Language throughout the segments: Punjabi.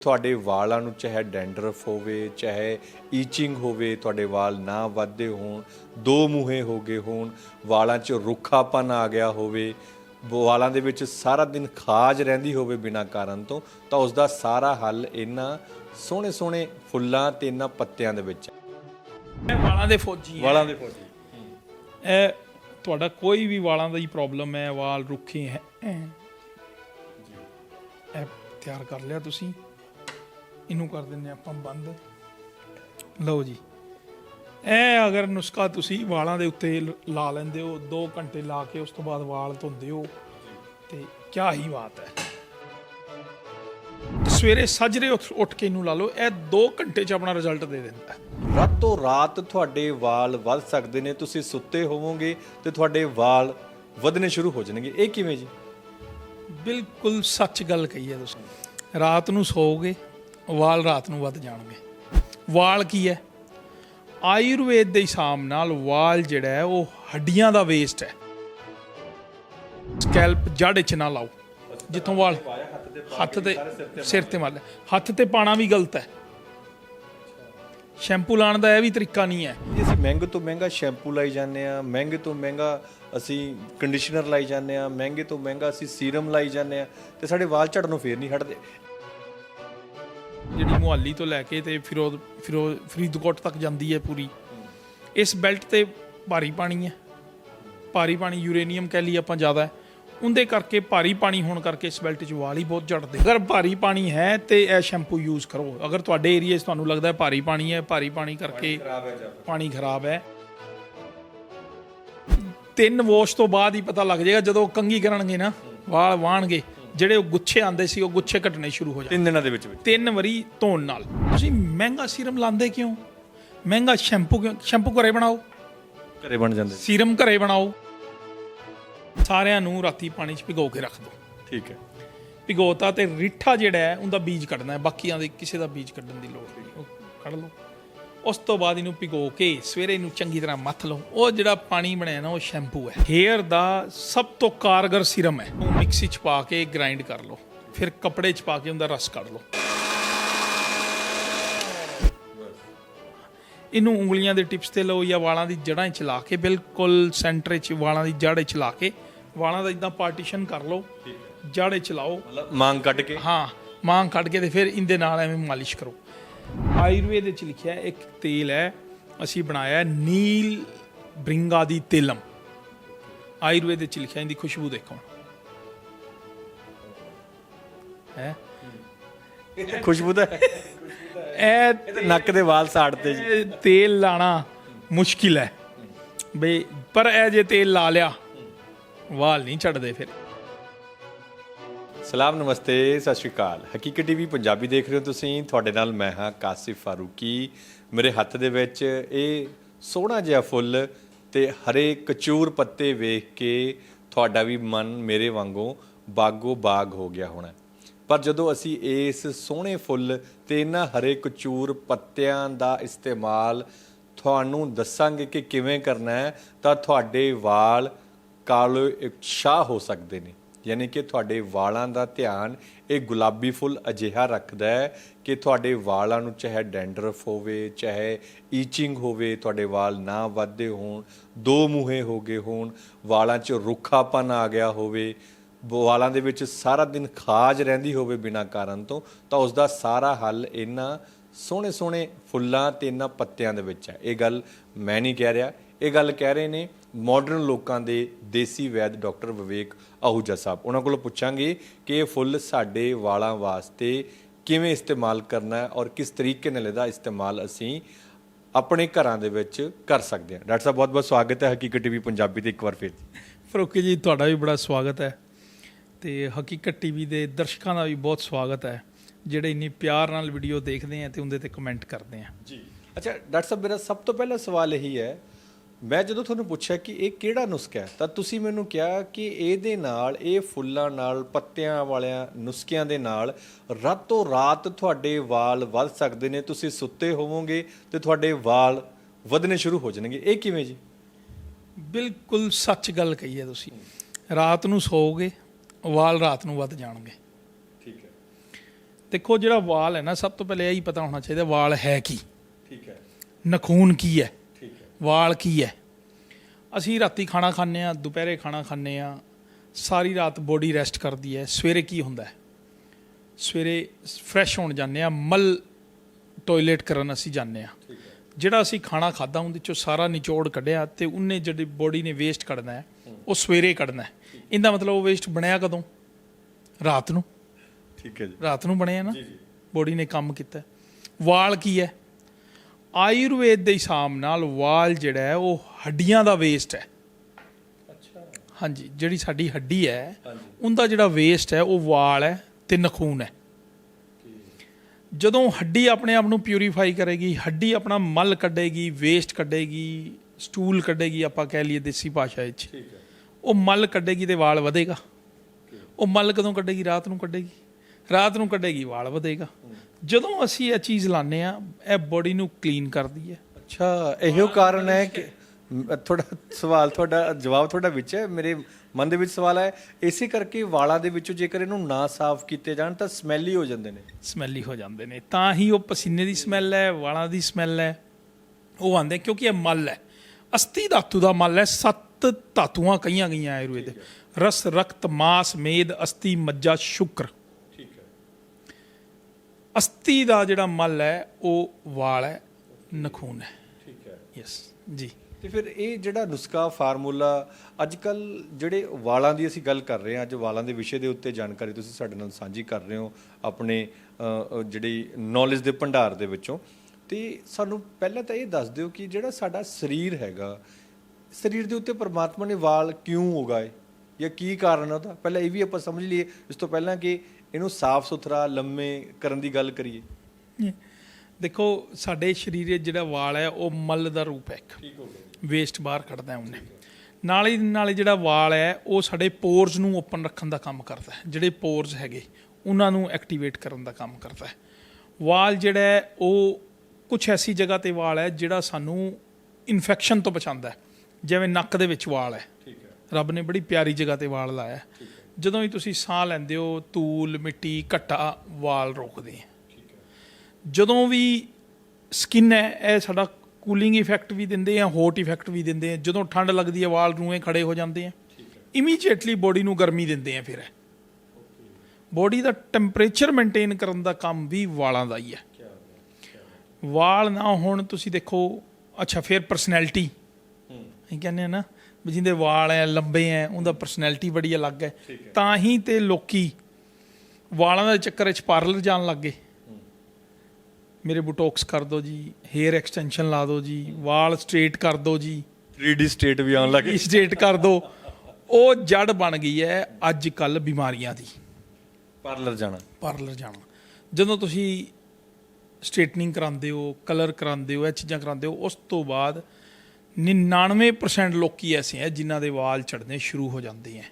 ਤੁਹਾਡੇ ਵਾਲਾਂ ਨੂੰ ਚਾਹੇ ਡੈਂਡਰਫ ਹੋਵੇ ਚਾਹੇ ਈਚਿੰਗ ਹੋਵੇ ਤੁਹਾਡੇ ਵਾਲ ਨਾ ਵੱਧਦੇ ਹੋਣ ਦੋ ਮੂੰਹੇ ਹੋ ਗਏ ਹੋਣ ਵਾਲਾਂ 'ਚ ਰੁੱਖਾਪਨ ਆ ਗਿਆ ਹੋਵੇ ਵਾਲਾਂ ਦੇ ਵਿੱਚ ਸਾਰਾ ਦਿਨ ਖਾਜ ਰਹਿੰਦੀ ਹੋਵੇ ਬਿਨਾਂ ਕਾਰਨ ਤੋਂ ਤਾਂ ਉਸ ਦਾ ਸਾਰਾ ਹੱਲ ਇਹਨਾਂ ਸੋਹਣੇ ਸੋਹਣੇ ਫੁੱਲਾਂ ਤੇ ਇਹਨਾਂ ਪੱਤਿਆਂ ਦੇ ਵਿੱਚ ਵਾਲਾਂ ਦੇ ਫੌਜੀ ਹੈ। ਵਾਲਾਂ ਦੇ ਫੋਟੋ ਇਹ ਤੁਹਾਡਾ ਕੋਈ ਵੀ ਵਾਲਾਂ ਦਾ ਹੀ ਪ੍ਰੋਬਲਮ ਹੈ ਵਾਲ ਰੁੱਖੇ ਹੈ ਇਹ ਤਿਆਰ ਕਰ ਲਿਆ ਤੁਸੀਂ। ਇਹਨੂੰ ਕਰ ਦਿੰਨੇ ਆਪਾਂ ਬੰਦ। ਲਓ ਜੀ। ਇਹ ਅਗਰ ਨੁਸਖਾ ਤੁਸੀਂ ਵਾਲਾਂ ਦੇ ਉੱਤੇ ਲ- ਲੈਂਦੇ ਹੋ 2 ਘੰਟੇ ਲਾ ਕੇ ਉਸ ਤੋਂ ਬਾਅਦ ਵਾਲ ਧੋਂਦੇ ਹੋ ਤੇ ਕੀ ਹੀ ਬਾਤ ਹੈ। ਸਵੇਰੇ ਸੱਜਰੇ ਉੱਠ ਉੱਠ ਕੇ ਇਹਨੂੰ ਲਾ ਲਓ ਇਹ 2 ਘੰਟੇ 'ਚ ਆਪਣਾ ਰਿਜ਼ਲਟ ਦੇ ਦਿੰਦਾ ਹੈ। ਰਾਤੋਂ ਰਾਤ ਤੁਹਾਡੇ ਵਾਲ ਵੱਧ ਸਕਦੇ ਨੇ ਤੁਸੀਂ ਸੁੱਤੇ ਹੋਵੋਗੇ ਤੇ ਤੁਹਾਡੇ ਵਾਲ ਵਧਣੇ ਸ਼ੁਰੂ ਹੋ ਜਾਣਗੇ। ਇਹ ਕਿਵੇਂ ਜੀ? ਬਿਲਕੁਲ ਸੱਚ ਗੱਲ ਕਹੀ ਹੈ ਤੁਸੀਂ ਰਾਤ ਨੂੰ ਸੋਓਗੇ ਵਾਲ ਰਾਤ ਨੂੰ ਵੱਧ ਜਾਣਗੇ। ਵਾਲ ਕੀ ਹੈ? ਆਯੁਰਵੇਦ ਦੇ ਹਿਸਾਬ ਨਾਲ ਵਾਲ ਜਿਹੜਾ ਹੈ, ਉਹ ਹੱਡੀਆਂ ਦਾ ਵੇਸਟ ਹੈ। ਸਕੈਲਪ ਜੜ ਚ ਨਾ ਲਾਓ। ਜਿੱਥੋਂ ਵਾਲ ਹੱਥ ਤੇ ਸਿਰ ਤੇ ਮਾਰ ਹੱਥ ਤੇ ਪਾਣਾ ਵੀ ਗਲਤ ਹੈ। ਸ਼ੈਂਪੂ ਲਾਉਣ ਦਾ ਇਹ ਵੀ ਤਰੀਕਾ ਨਹੀਂ ਹੈ। ਜੀ, ਅਸੀਂ ਮਹਿੰਗੇ ਤੋਂ ਮਹਿੰਗਾ ਸ਼ੈਂਪੂ ਲਾਈ ਜਾਂਦੇ ਆ ਮਹਿੰਗੇ ਤੋਂ ਮਹਿੰਗਾ ਅਸੀਂ ਕੰਡੀਸ਼ਨਰ ਲਾਈ ਜਾਂਦੇ ਆ ਮਹਿੰਗੇ ਤੋਂ ਮਹਿੰਗਾ ਅਸੀਂ ਸੀਰਮ ਲਾਈ ਜਾਂਦੇ ਆ ਤੇ ਸਾਡੇ ਵਾਲ ਝੜਨੋਂ ਫੇਰ ਨਹੀਂ ਹਟਦੇ। ਜਿਹੜੀ ਮੁਹੱਲੀ ਤੋਂ ਲੈ ਕੇ ਤੇ ਫਿਰੋਜ਼ ਫਿਰੋਜ਼ ਫਰੀਦਕੋਟ ਤੱਕ ਜਾਂਦੀ ਹੈ ਪੂਰੀ। ਇਸ ਬੈਲਟ ਤੇ ਭਾਰੀ ਪਾਣੀ ਹੈ। ਭਾਰੀ ਪਾਣੀ ਯੂਰੇਨੀਅਮ ਕਹਿ ਲਈ ਆਪਾਂ ਜ਼ਿਆਦਾ ਹੈ। ਉਹਦੇ ਕਰਕੇ ਭਾਰੀ ਪਾਣੀ ਹੋਣ ਕਰਕੇ ਇਸ ਬੈਲਟ 'ਚ ਵਾਲ ਹੀ ਬਹੁਤ ਝੜਦੇ। ਅਗਰ ਭਾਰੀ ਪਾਣੀ ਹੈ ਤੇ ਇਹ ਸ਼ੈਂਪੂ ਯੂਜ਼ ਕਰੋ। ਅਗਰ ਤੁਹਾਡੇ ਏਰੀਆ 'ਚ ਤੁਹਾਨੂੰ ਲੱਗਦਾ ਹੈ ਭਾਰੀ ਪਾਣੀ ਹੈ ਭਾਰੀ ਪਾਣੀ ਕਰਕੇ ਪਾਣੀ ਖਰਾਬ ਹੈ ਤਿੰਨ ਵਾਸ਼ ਤੋਂ ਬਾਅਦ ਹੀ ਪਤਾ ਲੱਗ ਜਾਏਗਾ ਜਦੋਂ ਕੰਗੀ ਕਰਨਗੇ ਨਾ ਵਾਲ ਵਾਣਗੇ ਜਿਹੜੇ ਉਹ ਗੁੱਛੇ ਆਂਦੇ ਸੀ ਉਹ ਗੁੱਛੇ ਘਟਣੇ ਸ਼ੁਰੂ ਹੋ ਜਾਣਗੇ ਤਿੰਨ ਦਿਨਾਂ ਦੇ ਵਿੱਚ ਵਿੱਚ। ਤਿੰਨ ਵਾਰੀ ਧੋਣ ਨਾਲ। ਤੁਸੀਂ ਮਹਿੰਗਾ ਸੀਰਮ ਲਾਉਂਦੇ ਕਿਉਂ? ਮਹਿੰਗਾ ਸ਼ੈਂਪੂ ਕਿਉਂ? ਸ਼ੈਂਪੂ ਘਰੇ ਬਣਾਓ। ਘਰੇ ਬਣ ਜਾਂਦੇ। ਸੀਰਮ ਘਰੇ ਬਣਾਓ। ਸਾਰਿਆਂ ਨੂੰ ਰਾਤੀ ਪਾਣੀ 'ਚ ਭਿਗੋ ਕੇ ਰੱਖ ਦਿਓ। ਠੀਕ ਹੈ। ਭਿਗੋਤਾ ਤੇ ਰਿੱਠਾ ਜਿਹੜਾ ਹੈ ਉਹਦਾ ਬੀਜ ਕੱਢਣਾ ਹੈ। ਬਾਕੀਆਂ ਦੇ ਕਿਸੇ ਦਾ ਬੀਜ ਕੱਢਣ ਦੀ ਲੋੜ ਨਹੀਂ। ਉਹ ਕੱਢ ਲਓ। ਉਸ ਤੋਂ ਬਾਅਦ ਇਹਨੂੰ ਭਿਗੋ ਕੇ ਸਵੇਰੇ ਇਹਨੂੰ ਚੰਗੀ ਤਰ੍ਹਾਂ ਮੱਥ ਲਓ। ਉਹ ਜਿਹੜਾ ਪਾਣੀ ਬਣਿਆ ਨਾ ਉਹ ਸ਼ੈਂਪੂ ਹੈ। ਹੇਅਰ ਦਾ ਸਭ ਤੋਂ ਕਾਰਗਰ ਸੀਰਮ ਹੈ। ਉਹ ਮਿਕਸੀ 'ਚ ਪਾ ਕੇ ਗ੍ਰਾਈਂਡ ਕਰ ਲਓ। ਫਿਰ ਕੱਪੜੇ 'ਚ ਪਾ ਕੇ ਉਹਦਾ ਰਸ ਕੱਢ ਲਓ। ਇਹਨੂੰ ਉਂਗਲੀਆਂ ਦੇ ਟਿਪਸ ਤੇ ਲਓ ਜਾਂ ਵਾਲਾਂ ਦੀ ਜੜ੍ਹਾਂ 'ਚ ਲਾ ਕੇ ਬਿਲਕੁਲ ਸੈਂਟਰ 'ਚ ਵਾਲਾਂ ਦੀ ਜੜ੍ਹ 'ਚ ਲਾ ਕੇ ਵਾਲਾਂ ਦਾ ਇਦਾਂ ਪਾਰਟੀਸ਼ਨ ਕਰ ਲਓ। ਜੜ੍ਹ 'ਚ ਲਾਓ। ਮੰਗ ਕੱਢ ਕੇ? ਹਾਂ ਮਾਂਗ ਕੱਢ ਕੇ ਤੇ ਫਿਰ ਇਹਦੇ ਨਾਲ ਐਵੇਂ ਮਾਲਿਸ਼ ਕਰੋ। ਆਯੁਰਵੇਦ ਵਿੱਚ ਲਿਖਿਆ ਇੱਕ ਤੇਲ ਹੈ ਅਸੀਂ ਬਣਾਇਆ ਨੀਲ ਬ੍ਰਿੰਗਾ ਦੀ ਤੇਲਮ। ਆਯੁਰਵੇਦ ਵਿੱਚ ਲਿਖਿਆ ਇਹਦੀ ਖੁਸ਼ਬੂ ਦੇਖੋ ਹੈ? ਖੁਸ਼ਬੂ ਦਾ ਇਹ ਨੱਕ ਦੇ ਵਾਲ ਸਾੜਦੇ ਜੀ। ਤੇਲ ਲਾਣਾ ਮੁਸ਼ਕਿਲ ਹੈ। ਬਈ ਪਰ ਇਹ ਜੇ ਤੇਲ ਲਾ ਲਿਆ ਵਾਲ ਨਹੀਂ ਝੜਦੇ ਫਿਰ। ਸਲਾਮ, ਨਮਸਤੇ, ਸਤਿ ਸ਼੍ਰੀ ਅਕਾਲ। ਹਕੀਕਤ ਟੀਵੀ ਪੰਜਾਬੀ ਦੇਖ ਰਹੇ ਹੋ ਤੁਸੀਂ। ਤੁਹਾਡੇ ਨਾਲ ਮੈਂ ਹਾਂ ਕਾਸਿਫ ਫਾਰੂਕੀ। ਮੇਰੇ ਹੱਥ ਦੇ ਵਿੱਚ ਇਹ ਸੋਹਣਾ ਜਿਹਾ ਫੁੱਲ ਤੇ ਹਰੇ ਕਚੂਰ ਪੱਤੇ ਵੇਖ ਕੇ ਤੁਹਾਡਾ ਵੀ ਮਨ ਮੇਰੇ ਵਾਂਗੂ ਬਾਗੋ ਬਾਗ ਹੋ ਗਿਆ ਹੋਣਾ। ਪਰ ਜਦੋਂ ਅਸੀਂ ਇਸ ਸੋਹਣੇ ਫੁੱਲ ਤੇ ਇਹਨਾਂ ਹਰੇ ਕਚੂਰ ਪੱਤਿਆਂ ਦਾ ਇਸਤੇਮਾਲ ਤੁਹਾਨੂੰ ਦੱਸਾਂਗੇ ਕਿ ਕਿਵੇਂ ਕਰਨਾ ਹੈ, ਤਾਂ ਤੁਹਾਡੇ ਵਾਲ ਕਾਲੇ ਸ਼ਾਹ ਹੋ ਸਕਦੇ ਨੇ। ਯਾਨੀ ਕਿ ਤੁਹਾਡੇ ਵਾਲਾਂ ਦਾ ਧਿਆਨ, ਇਹ ਗੁਲਾਬੀ ਫੁੱਲ ਅਜਿਹਾ ਰੱਖਦਾ ਹੈ ਕਿ ਤੁਹਾਡੇ ਵਾਲਾਂ ਨੂੰ ਚਾਹੇ ਡੈਂਡਰਫ ਹੋਵੇ, ਚਾਹੇ ਈਚਿੰਗ ਹੋਵੇ, ਤੁਹਾਡੇ ਵਾਲ ਨਾ ਵੱਧਦੇ ਹੋਣ, ਦੋ ਮੂਹੇ ਹੋ ਗਏ ਹੋਣ, ਵਾਲਾਂ 'ਚ ਰੁੱਖਾਪਨ ਆ ਗਿਆ ਹੋਵੇ, ਵਾਲਾਂ ਦੇ ਵਿੱਚ ਸਾਰਾ ਦਿਨ ਖਾਜ ਰਹਿੰਦੀ ਹੋਵੇ ਬਿਨਾਂ ਕਾਰਨ ਤੋਂ, ਤਾਂ ਉਸ ਦਾ ਸਾਰਾ ਹੱਲ ਇਹਨਾਂ ਸੋਹਣੇ ਸੋਹਣੇ ਫੁੱਲਾਂ ਤੇ ਇਹਨਾਂ ਪੱਤਿਆਂ ਦੇ ਵਿੱਚ ਹੈ। ਇਹ ਗੱਲ ਮੈਂ ਨਹੀਂ ਕਹਿ ਰਿਹਾ। ਇਹ ਗੱਲ ਕਹਿ ਰਹੇ ਨੇ ਮਾਡਰਨ ਲੋਕਾਂ ਦੇ ਦੇਸੀ ਵੈਦ ਡਾਕਟਰ ਵਿਵੇਕ ਆਹੂਜਾ ਸਾਹਿਬ। ਉਹਨਾਂ ਕੋਲੋਂ ਪੁੱਛਾਂਗੇ ਕਿ ਇਹ ਫੁੱਲ ਸਾਡੇ ਵਾਲਾਂ ਵਾਸਤੇ ਕਿਵੇਂ ਇਸਤੇਮਾਲ ਕਰਨਾ ਹੈ ਔਰ ਕਿਸ ਤਰੀਕੇ ਨਾਲ ਇਹਦਾ ਇਸਤੇਮਾਲ ਅਸੀਂ ਆਪਣੇ ਘਰਾਂ ਦੇ ਵਿੱਚ ਕਰ ਸਕਦੇ ਹਾਂ। ਡਾਕਟਰ ਸਾਹਿਬ ਬਹੁਤ ਬਹੁਤ ਸਵਾਗਤ ਹੈ ਹਕੀਕਤ ਟੀਵੀ ਪੰਜਾਬੀ ਤੇ ਇੱਕ ਵਾਰ ਫਿਰ। ਫਰੋਕੀ ਜੀ ਤੁਹਾਡਾ ਵੀ ਬੜਾ ਸਵਾਗਤ ਹੈ ਤੇ ਹਕੀਕਤ ਟੀਵੀ ਦੇ ਦਰਸ਼ਕਾਂ ਦਾ ਵੀ ਬਹੁਤ ਸਵਾਗਤ ਹੈ। ਜਿਹੜੇ ਇੰਨੀ ਪਿਆਰ ਨਾਲ ਵੀਡੀਓ ਦੇਖਦੇ ਆ ਤੇ ਉਹਦੇ ਤੇ ਕਮੈਂਟ ਕਰਦੇ ਆ। ਜੀ। ਅੱਛਾ ਡਾਕਟਰ ਸਾਹਿਬ ਮੇਰਾ ਸਭ ਤੋਂ ਪਹਿਲਾ ਸਵਾਲ ਇਹੀ ਹੈ ਮੈਂ ਜਦੋਂ ਤੁਹਾਨੂੰ ਪੁੱਛਿਆ ਕਿ ਇਹ ਕਿਹੜਾ ਨੁਸਖਾ ਹੈ ਤਾਂ ਤੁਸੀਂ ਮੈਨੂੰ ਕਿਹਾ ਕਿ ਇਹਦੇ ਨਾਲ ਇਹ ਫੁੱਲਾਂ ਨਾਲ ਪੱਤਿਆਂ ਵਾਲਿਆਂ ਨੁਸਖਿਆਂ ਦੇ ਨਾਲ ਰਾਤੋਂ ਰਾਤ ਤੁਹਾਡੇ ਵਾਲ ਵੱਧ ਸਕਦੇ ਨੇ ਤੁਸੀਂ ਸੁੱਤੇ ਹੋਵੋਗੇ ਤੇ ਤੁਹਾਡੇ ਵਾਲ ਵਧਣੇ ਸ਼ੁਰੂ ਹੋ ਜਾਣਗੇ। ਇਹ ਕਿਵੇਂ ਜੀ? ਬਿਲਕੁਲ ਸੱਚ ਗੱਲ ਕਹੀ ਹੈ ਤੁਸੀਂ। ਰਾਤ ਨੂੰ ਸੋਓਗੇ ਵਾਲ ਰਾਤ ਨੂੰ ਵੱਧ ਜਾਣਗੇ। ਠੀਕ ਹੈ। ਦੇਖੋ ਜਿਹੜਾ ਵਾਲ ਹੈ ਨਾ ਸਭ ਤੋਂ ਪਹਿਲੇ ਇਹ ਹੀ ਪਤਾ ਹੋਣਾ ਚਾਹੀਦਾ ਵਾਲ ਹੈ ਕੀ? ਠੀਕ ਹੈ। ਨਖੂਨ ਕੀ ਹੈ? ਵਾਲ ਕੀ ਹੈ? ਅਸੀਂ ਰਾਤੀ ਖਾਣਾ ਖਾਂਦੇ ਆ ਦੁਪਹਿਰੇ ਖਾਣਾ ਖਾਂਦੇ ਆ ਸਾਰੀ ਰਾਤ ਬੋਡੀ ਰੈਸਟ ਕਰਦੀ ਹੈ। ਸਵੇਰੇ ਕੀ ਹੁੰਦਾ ਹੈ? ਸਵੇਰੇ ਫਰੈਸ਼ ਹੋਣ ਜਾਂਦੇ ਆ ਮਲ ਟਾਇਲਟ ਕਰਨ ਅਸੀਂ ਜਾਂਦੇ ਆ ਜਿਹੜਾ ਅਸੀਂ ਖਾਣਾ ਖਾਦਾ ਉਹਦੇ ਚੋਂ ਸਾਰਾ ਨਿਚੋੜ ਕੱਢਿਆ ਤੇ ਉਹਨੇ ਜਿਹੜੀ ਬੋਡੀ ਨੇ ਵੇਸਟ ਕੱਢਣਾ ਹੈ ਉਹ ਸਵੇਰੇ ਕੱਢਣਾ ਹੈ। ਇਹਦਾ ਮਤਲਬ ਉਹ ਵੇਸਟ ਬਣਿਆ ਕਦੋਂ? ਰਾਤ ਨੂੰ। ਠੀਕ ਹੈ ਜੀ। ਰਾਤ ਨੂੰ ਬਣਿਆ ਨਾ? ਬੋਡੀ ਨੇ ਕੰਮ ਕੀਤਾ। ਵਾਲ ਕੀ ਹੈ? ਆਯੁਰਵੇਦ ਦੇ ਹਿਸਾਬ ਨਾਲ ਵਾਲ ਜਿਹੜਾ ਹੈ ਉਹ ਹੱਡੀਆਂ ਦਾ ਵੇਸਟ ਹੈ। ਅੱਛਾ। ਹਾਂਜੀ ਜਿਹੜੀ ਸਾਡੀ ਹੱਡੀ ਹੈ ਉਹਦਾ ਜਿਹੜਾ ਵੇਸਟ ਹੈ ਉਹ ਵਾਲ ਹੈ ਤੇ ਨਖੂਨ ਹੈ। ਜਦੋਂ ਹੱਡੀ ਆਪਣੇ ਆਪ ਨੂੰ ਪਿਊਰੀਫਾਈ ਕਰੇਗੀ ਹੱਡੀ ਆਪਣਾ ਮਲ ਕੱਢੇਗੀ ਵੇਸਟ ਕੱਢੇਗੀ ਸਟੂਲ ਕੱਢੇਗੀ ਆਪਾਂ ਕਹਿ ਲਈਏ ਦੇਸੀ ਭਾਸ਼ਾ ਵਿੱਚ। ਠੀਕ ਹੈ। ਉਹ ਮਲ ਕੱਢੇਗੀ ਤੇ ਵਾਲ ਵਧੇਗਾ। ਉਹ ਮਲ ਕਦੋਂ ਕੱਢੇਗੀ? ਰਾਤ ਨੂੰ ਕੱਢੇਗੀ। ਰਾਤ ਨੂੰ ਕੱਢੇਗੀ ਵਾਲ ਵਧੇਗਾ। ਜਦੋਂ ਅਸੀਂ ਇਹ ਚੀਜ਼ ਲਾਣੇ ਆ ਇਹ ਬੋਡੀ ਨੂੰ ਕਲੀਨ ਕਰਦੀ ਹੈ। ਅੱਛਾ ਇਹੋ ਕਾਰਨ ਹੈ ਕਿ ਤੁਹਾਡਾ ਸਵਾਲ ਤੁਹਾਡਾ ਜਵਾਬ ਤੁਹਾਡਾ ਵਿੱਚ ਹੈ ਮੇਰੇ ਮਨ ਦੇ ਵਿੱਚ ਸਵਾਲ ਹੈ। ਇਸੇ ਕਰਕੇ ਵਾਲਾਂ ਦੇ ਵਿੱਚੋਂ ਜੇਕਰ ਇਹਨੂੰ ਨਾ ਸਾਫ਼ ਕੀਤੇ ਜਾਣ ਤਾਂ ਸਮੈਲੀ ਹੋ ਜਾਂਦੇ ਨੇ। ਸਮੈਲੀ ਹੋ ਜਾਂਦੇ ਨੇ। ਤਾਂ ਹੀ ਉਹ ਪਸੀਨੇ ਦੀ ਸਮੈਲ ਹੈ ਵਾਲਾਂ ਦੀ ਸਮੈਲ ਹੈ। ਉਹ ਆਉਂਦੇ ਕਿਉਂਕਿ ਇਹ ਮਲ ਹੈ। ਅਸਥੀ ਧਾਤੂ ਦਾ ਮਲ ਹੈ ਸੱਤ ਧਾਤੂਆਂ ਕਹੀਆਂ ਗਈਆਂ ਆਯੁਰਵੇਦ ਦੇ। ਰਸ ਰਕਤ ਮਾਸ ਮੇਦ ਅਸਥੀ ਮੱਜਾ ਸ਼ੁਕਰ। ਅਸਥੀ ਦਾ ਜਿਹੜਾ ਮਲ ਹੈ ਉਹ ਵਾਲ ਹੈ ਨਖੂਨ ਹੈ। ਠੀਕ ਹੈ। ਯੈਸ ਜੀ। ਤੇ ਫਿਰ ਇਹ ਜਿਹੜਾ ਨੁਸਖਾ ਫਾਰਮੂਲਾ ਅੱਜ ਕੱਲ ਜਿਹੜੇ ਵਾਲਾਂ ਦੀ ਅਸੀਂ ਗੱਲ ਕਰ ਰਹੇ ਹਾਂ ਅੱਜ ਵਾਲਾਂ ਦੇ ਵਿਸ਼ੇ ਦੇ ਉੱਤੇ ਜਾਣਕਾਰੀ ਤੁਸੀਂ ਸਾਡੇ ਨਾਲ ਸਾਂਝੀ ਕਰ ਰਹੇ ਹੋ ਆਪਣੇ ਜਿਹੜੀ ਨੌਲੇਜ ਦੇ ਭੰਡਾਰ ਦੇ ਵਿੱਚੋਂ। ਤੇ ਸਾਨੂੰ ਪਹਿਲਾਂ ਤਾਂ ਇਹ ਦੱਸ ਦਿਓ ਕਿ ਜਿਹੜਾ ਸਾਡਾ ਸਰੀਰ ਹੈਗਾ ਸਰੀਰ ਦੇ ਉੱਤੇ ਪ੍ਰਮਾਤਮਾ ਨੇ ਵਾਲ ਕਿਉਂ ਉਗਾਏ ਜਾਂ ਕੀ ਕਾਰਨ ਹੈ ਉਹਦਾ? ਪਹਿਲਾਂ ਇਹ ਵੀ ਆਪਾਂ ਸਮਝ ਲਈਏ। ਇਸ ਤੋਂ ਪਹਿਲਾਂ ਕਿ ਇਹਨੂੰ ਸਾਫ਼ ਸੁਥਰਾ ਲੰਮੇ ਕਰਨ ਦੀ ਗੱਲ ਕਰੀਏ। ਦੇਖੋ ਸਾਡੇ ਸਰੀਰ ਜਿਹੜਾ ਵਾਲ ਹੈ ਉਹ ਮਲ ਦਾ ਰੂਪ ਹੈ ਇੱਕ। ਹੋ ਵੇਸਟ ਬਾਹਰ ਕੱਢਦਾ ਹੈ ਉਹਨੇ। ਨਾਲੇ ਨਾਲੇ ਜਿਹੜਾ ਵਾਲ ਹੈ ਉਹ ਸਾਡੇ ਪੋਰਸ ਨੂੰ ਓਪਨ ਰੱਖਣ ਦਾ ਕੰਮ ਕਰਦਾ ਹੈ। ਜਿਹੜੇ ਪੋਰਸ ਹੈਗੇ ਉਹਨਾਂ ਨੂੰ ਐਕਟੀਵੇਟ ਕਰਨ ਦਾ ਕੰਮ ਕਰਦਾ ਹੈ। ਵਾਲ ਜਿਹੜਾ ਹੈ ਉਹ ਕੁਝ ਐਸੀ ਜਗ੍ਹਾ ਤੇ ਵਾਲ ਹੈ ਜਿਹੜਾ ਸਾਨੂੰ ਇਨਫੈਕਸ਼ਨ ਤੋਂ ਬਚਾਉਂਦਾ ਹੈ। ਜਿਵੇਂ ਨੱਕ ਦੇ ਵਿੱਚ ਵਾਲ ਹੈ। ਠੀਕ ਹੈ। ਰੱਬ ਨੇ ਬੜੀ ਪਿਆਰੀ ਜਗ੍ਹਾ ਤੇ ਵਾਲ ਲਾਇਆ ਹੈ। ਜਦੋਂ ਵੀ ਤੁਸੀਂ ਸਾਹ ਲੈਂਦੇ ਹੋ ਧੂਲ ਮਿੱਟੀ ਘੱਟਾ ਵਾਲ ਰੋਕਦੇ ਹੈ ਜਦੋਂ ਵੀ ਸਕਿਨ ਹੈ ਇਹ ਸਾਡਾ ਕੂਲਿੰਗ ਇਫੈਕਟ ਵੀ ਦਿੰਦੇ ਆ ਹੌਟ ਇਫੈਕਟ ਵੀ ਦਿੰਦੇ ਆ। ਜਦੋਂ ਠੰਡ ਲੱਗਦੀ ਹੈ ਵਾਲ ਰੂਏ ਖੜੇ ਹੋ ਜਾਂਦੇ ਆ। ਇਮੀਡੀਏਟਲੀ ਬੋਡੀ ਨੂੰ ਗਰਮੀ ਦਿੰਦੇ ਆ ਫਿਰ। ਇਹ ਬੋਡੀ ਦਾ ਟੈਂਪਰੇਚਰ ਮੇਨਟੇਨ ਕਰਨ ਦਾ ਕੰਮ ਵੀ ਵਾਲਾਂ ਦਾ ਹੀ ਹੈ ਵਾਲ ਨਾ ਹੋਣ ਤੁਸੀਂ ਦੇਖੋ ਅੱਛਾ ਫਿਰ ਪਰਸਨੈਲਿਟੀ ਅਸੀਂ ਕਹਿੰਦੇ ਆ ਨਾ ਵੀ ਜਿਹਦੇ ਵਾਲ ਐ ਲੰਬੇ ਐ ਉਹਦਾ ਪਰਸਨੈਲਿਟੀ ਬੜੀ ਅਲੱਗ ਹੈ ਤਾਂ ਹੀ ਤੇ ਲੋਕੀ ਵਾਲਾਂ ਦੇ ਚੱਕਰ ਵਿੱਚ ਪਾਰਲਰ ਜਾਣ ਲੱਗ ਮੇਰੇ ਬੁਟੋਕਸ ਕਰ ਦਿਓ ਜੀ ਹੇਅਰ ਐਕਸਟੈਂਸ਼ਨ ਲਾ ਦਿਓ ਜੀ ਵਾਲ ਸਟ੍ਰੇਟ ਕਰ ਦਿਓ ਜੀ। 3D ਸਟੇਟ ਵੀ ਆਉਣ ਲੱਗੀ ਸਟ੍ਰੇਟ ਕਰ ਦਿਓ ਉਹ ਜੜ ਬਣ ਗਈ ਹੈ ਅੱਜ ਕੱਲ ਬਿਮਾਰੀਆਂ ਦੀ। ਪਾਰਲਰ ਜਾਣਾ। ਪਾਰਲਰ ਜਾਣਾ। ਜਦੋਂ ਤੁਸੀਂ ਸਟ੍ਰੇਟਨਿੰਗ ਕਰਾਉਂਦੇ ਹੋ ਕਲਰ ਕਰਾਉਂਦੇ ਹੋ ਇਹ ਚੀਜ਼ਾਂ ਕਰਾਉਂਦੇ ਹੋ ਉਸ ਤੋਂ ਬਾਅਦ 99% ਲੋਕੀ ਐਸੇ ਹੈ ਜਿਨ੍ਹਾਂ ਦੇ ਵਾਲ ਝੜਨੇ ਸ਼ੁਰੂ ਹੋ ਜਾਂਦੇ ਹੈ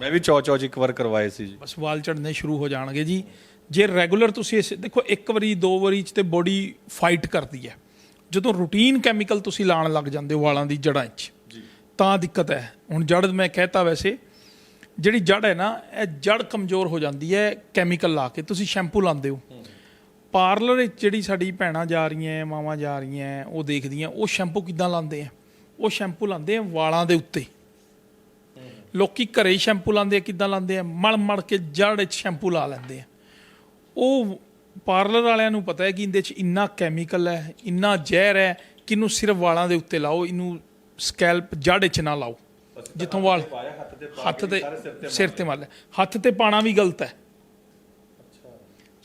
ਮੈਂ ਵੀ ਚੌ ਚੌ ਚ ਇੱਕ ਵਾਰ ਕਰਵਾਏ ਸੀ ਜੀ ਬਸ ਵਾਲ ਝੜਨੇ ਸ਼ੁਰੂ ਹੋ ਜਾਣਗੇ ਜੀ ਜੇ ਰੈਗੂਲਰ ਤੁਸੀਂ ਇਸ ਦੇਖੋ ਇੱਕ ਵਾਰੀ ਦੋ ਵਾਰੀ ਚ ਤੇ ਬੋਡੀ ਫਾਈਟ ਕਰਦੀ ਹੈ ਜਦੋਂ ਰੂਟੀਨ ਕੈਮੀਕਲ ਤੁਸੀਂ ਲਾਣ ਲੱਗ ਜਾਂਦੇ ਹੋ ਵਾਲਾਂ ਦੀ ਜੜਾਂ 'ਚ ਤਾਂ ਦਿੱਕਤ ਹੈ ਹੁਣ ਜੜ ਮੈਂ ਕਹਿਤਾ ਵੈਸੇ ਜਿਹੜੀ ਜੜ ਹੈ ਨਾ ਇਹ ਜੜ ਕਮਜ਼ੋਰ ਹੋ ਜਾਂਦੀ ਹੈ ਕੈਮੀਕਲ ਲਾ ਕੇ ਤੁਸੀਂ ਸ਼ੈਂਪੂ ਲਾਉਂਦੇ ਹੋ ਪਾਰਲਰ ਵਿੱਚ ਜਿਹੜੀ ਸਾਡੀ ਭੈਣਾਂ ਜਾ ਰਹੀਆਂ ਮਾਵਾਂ ਜਾ ਰਹੀਆਂ ਉਹ ਦੇਖਦੀਆਂ ਉਹ ਸ਼ੈਂਪੂ ਕਿੱਦਾਂ ਲਾਉਂਦੇ ਆ ਉਹ ਸ਼ੈਂਪੂ ਲਾਉਂਦੇ ਆ ਵਾਲਾਂ ਦੇ ਉੱਤੇ। ਲੋਕੀ ਘਰੇ ਹੀ ਸ਼ੈਂਪੂ ਲਾਉਂਦੇ ਆ ਕਿੱਦਾਂ ਲਾਉਂਦੇ ਆ ਮਲ ਮਲ ਕੇ ਜੜ ਵਿੱਚ ਸ਼ੈਂਪੂ ਲਾ ਲੈਂਦੇ ਆ ਉਹ ਪਾਰਲਰ ਵਾਲਿਆਂ ਨੂੰ ਪਤਾ ਹੈ ਕਿ ਇਹਦੇ 'ਚ ਇੰਨਾ ਕੈਮੀਕਲ ਹੈ ਇੰਨਾ ਜ਼ਹਿਰ ਹੈ ਕਿ ਇਹਨੂੰ ਸਿਰਫ ਵਾਲਾਂ ਦੇ ਉੱਤੇ ਲਾਓ ਇਹਨੂੰ ਸਕੈਲਪ ਜੜ ਵਿੱਚ ਨਾ ਲਾਓ। ਜਿੱਥੋਂ ਵਾਲ ਹੱਥ ਤੇ ਸਿਰ ਤੇ ਮਲ ਹੱਥ ਤੇ ਪਾਣਾ ਵੀ ਗਲਤ ਹੈ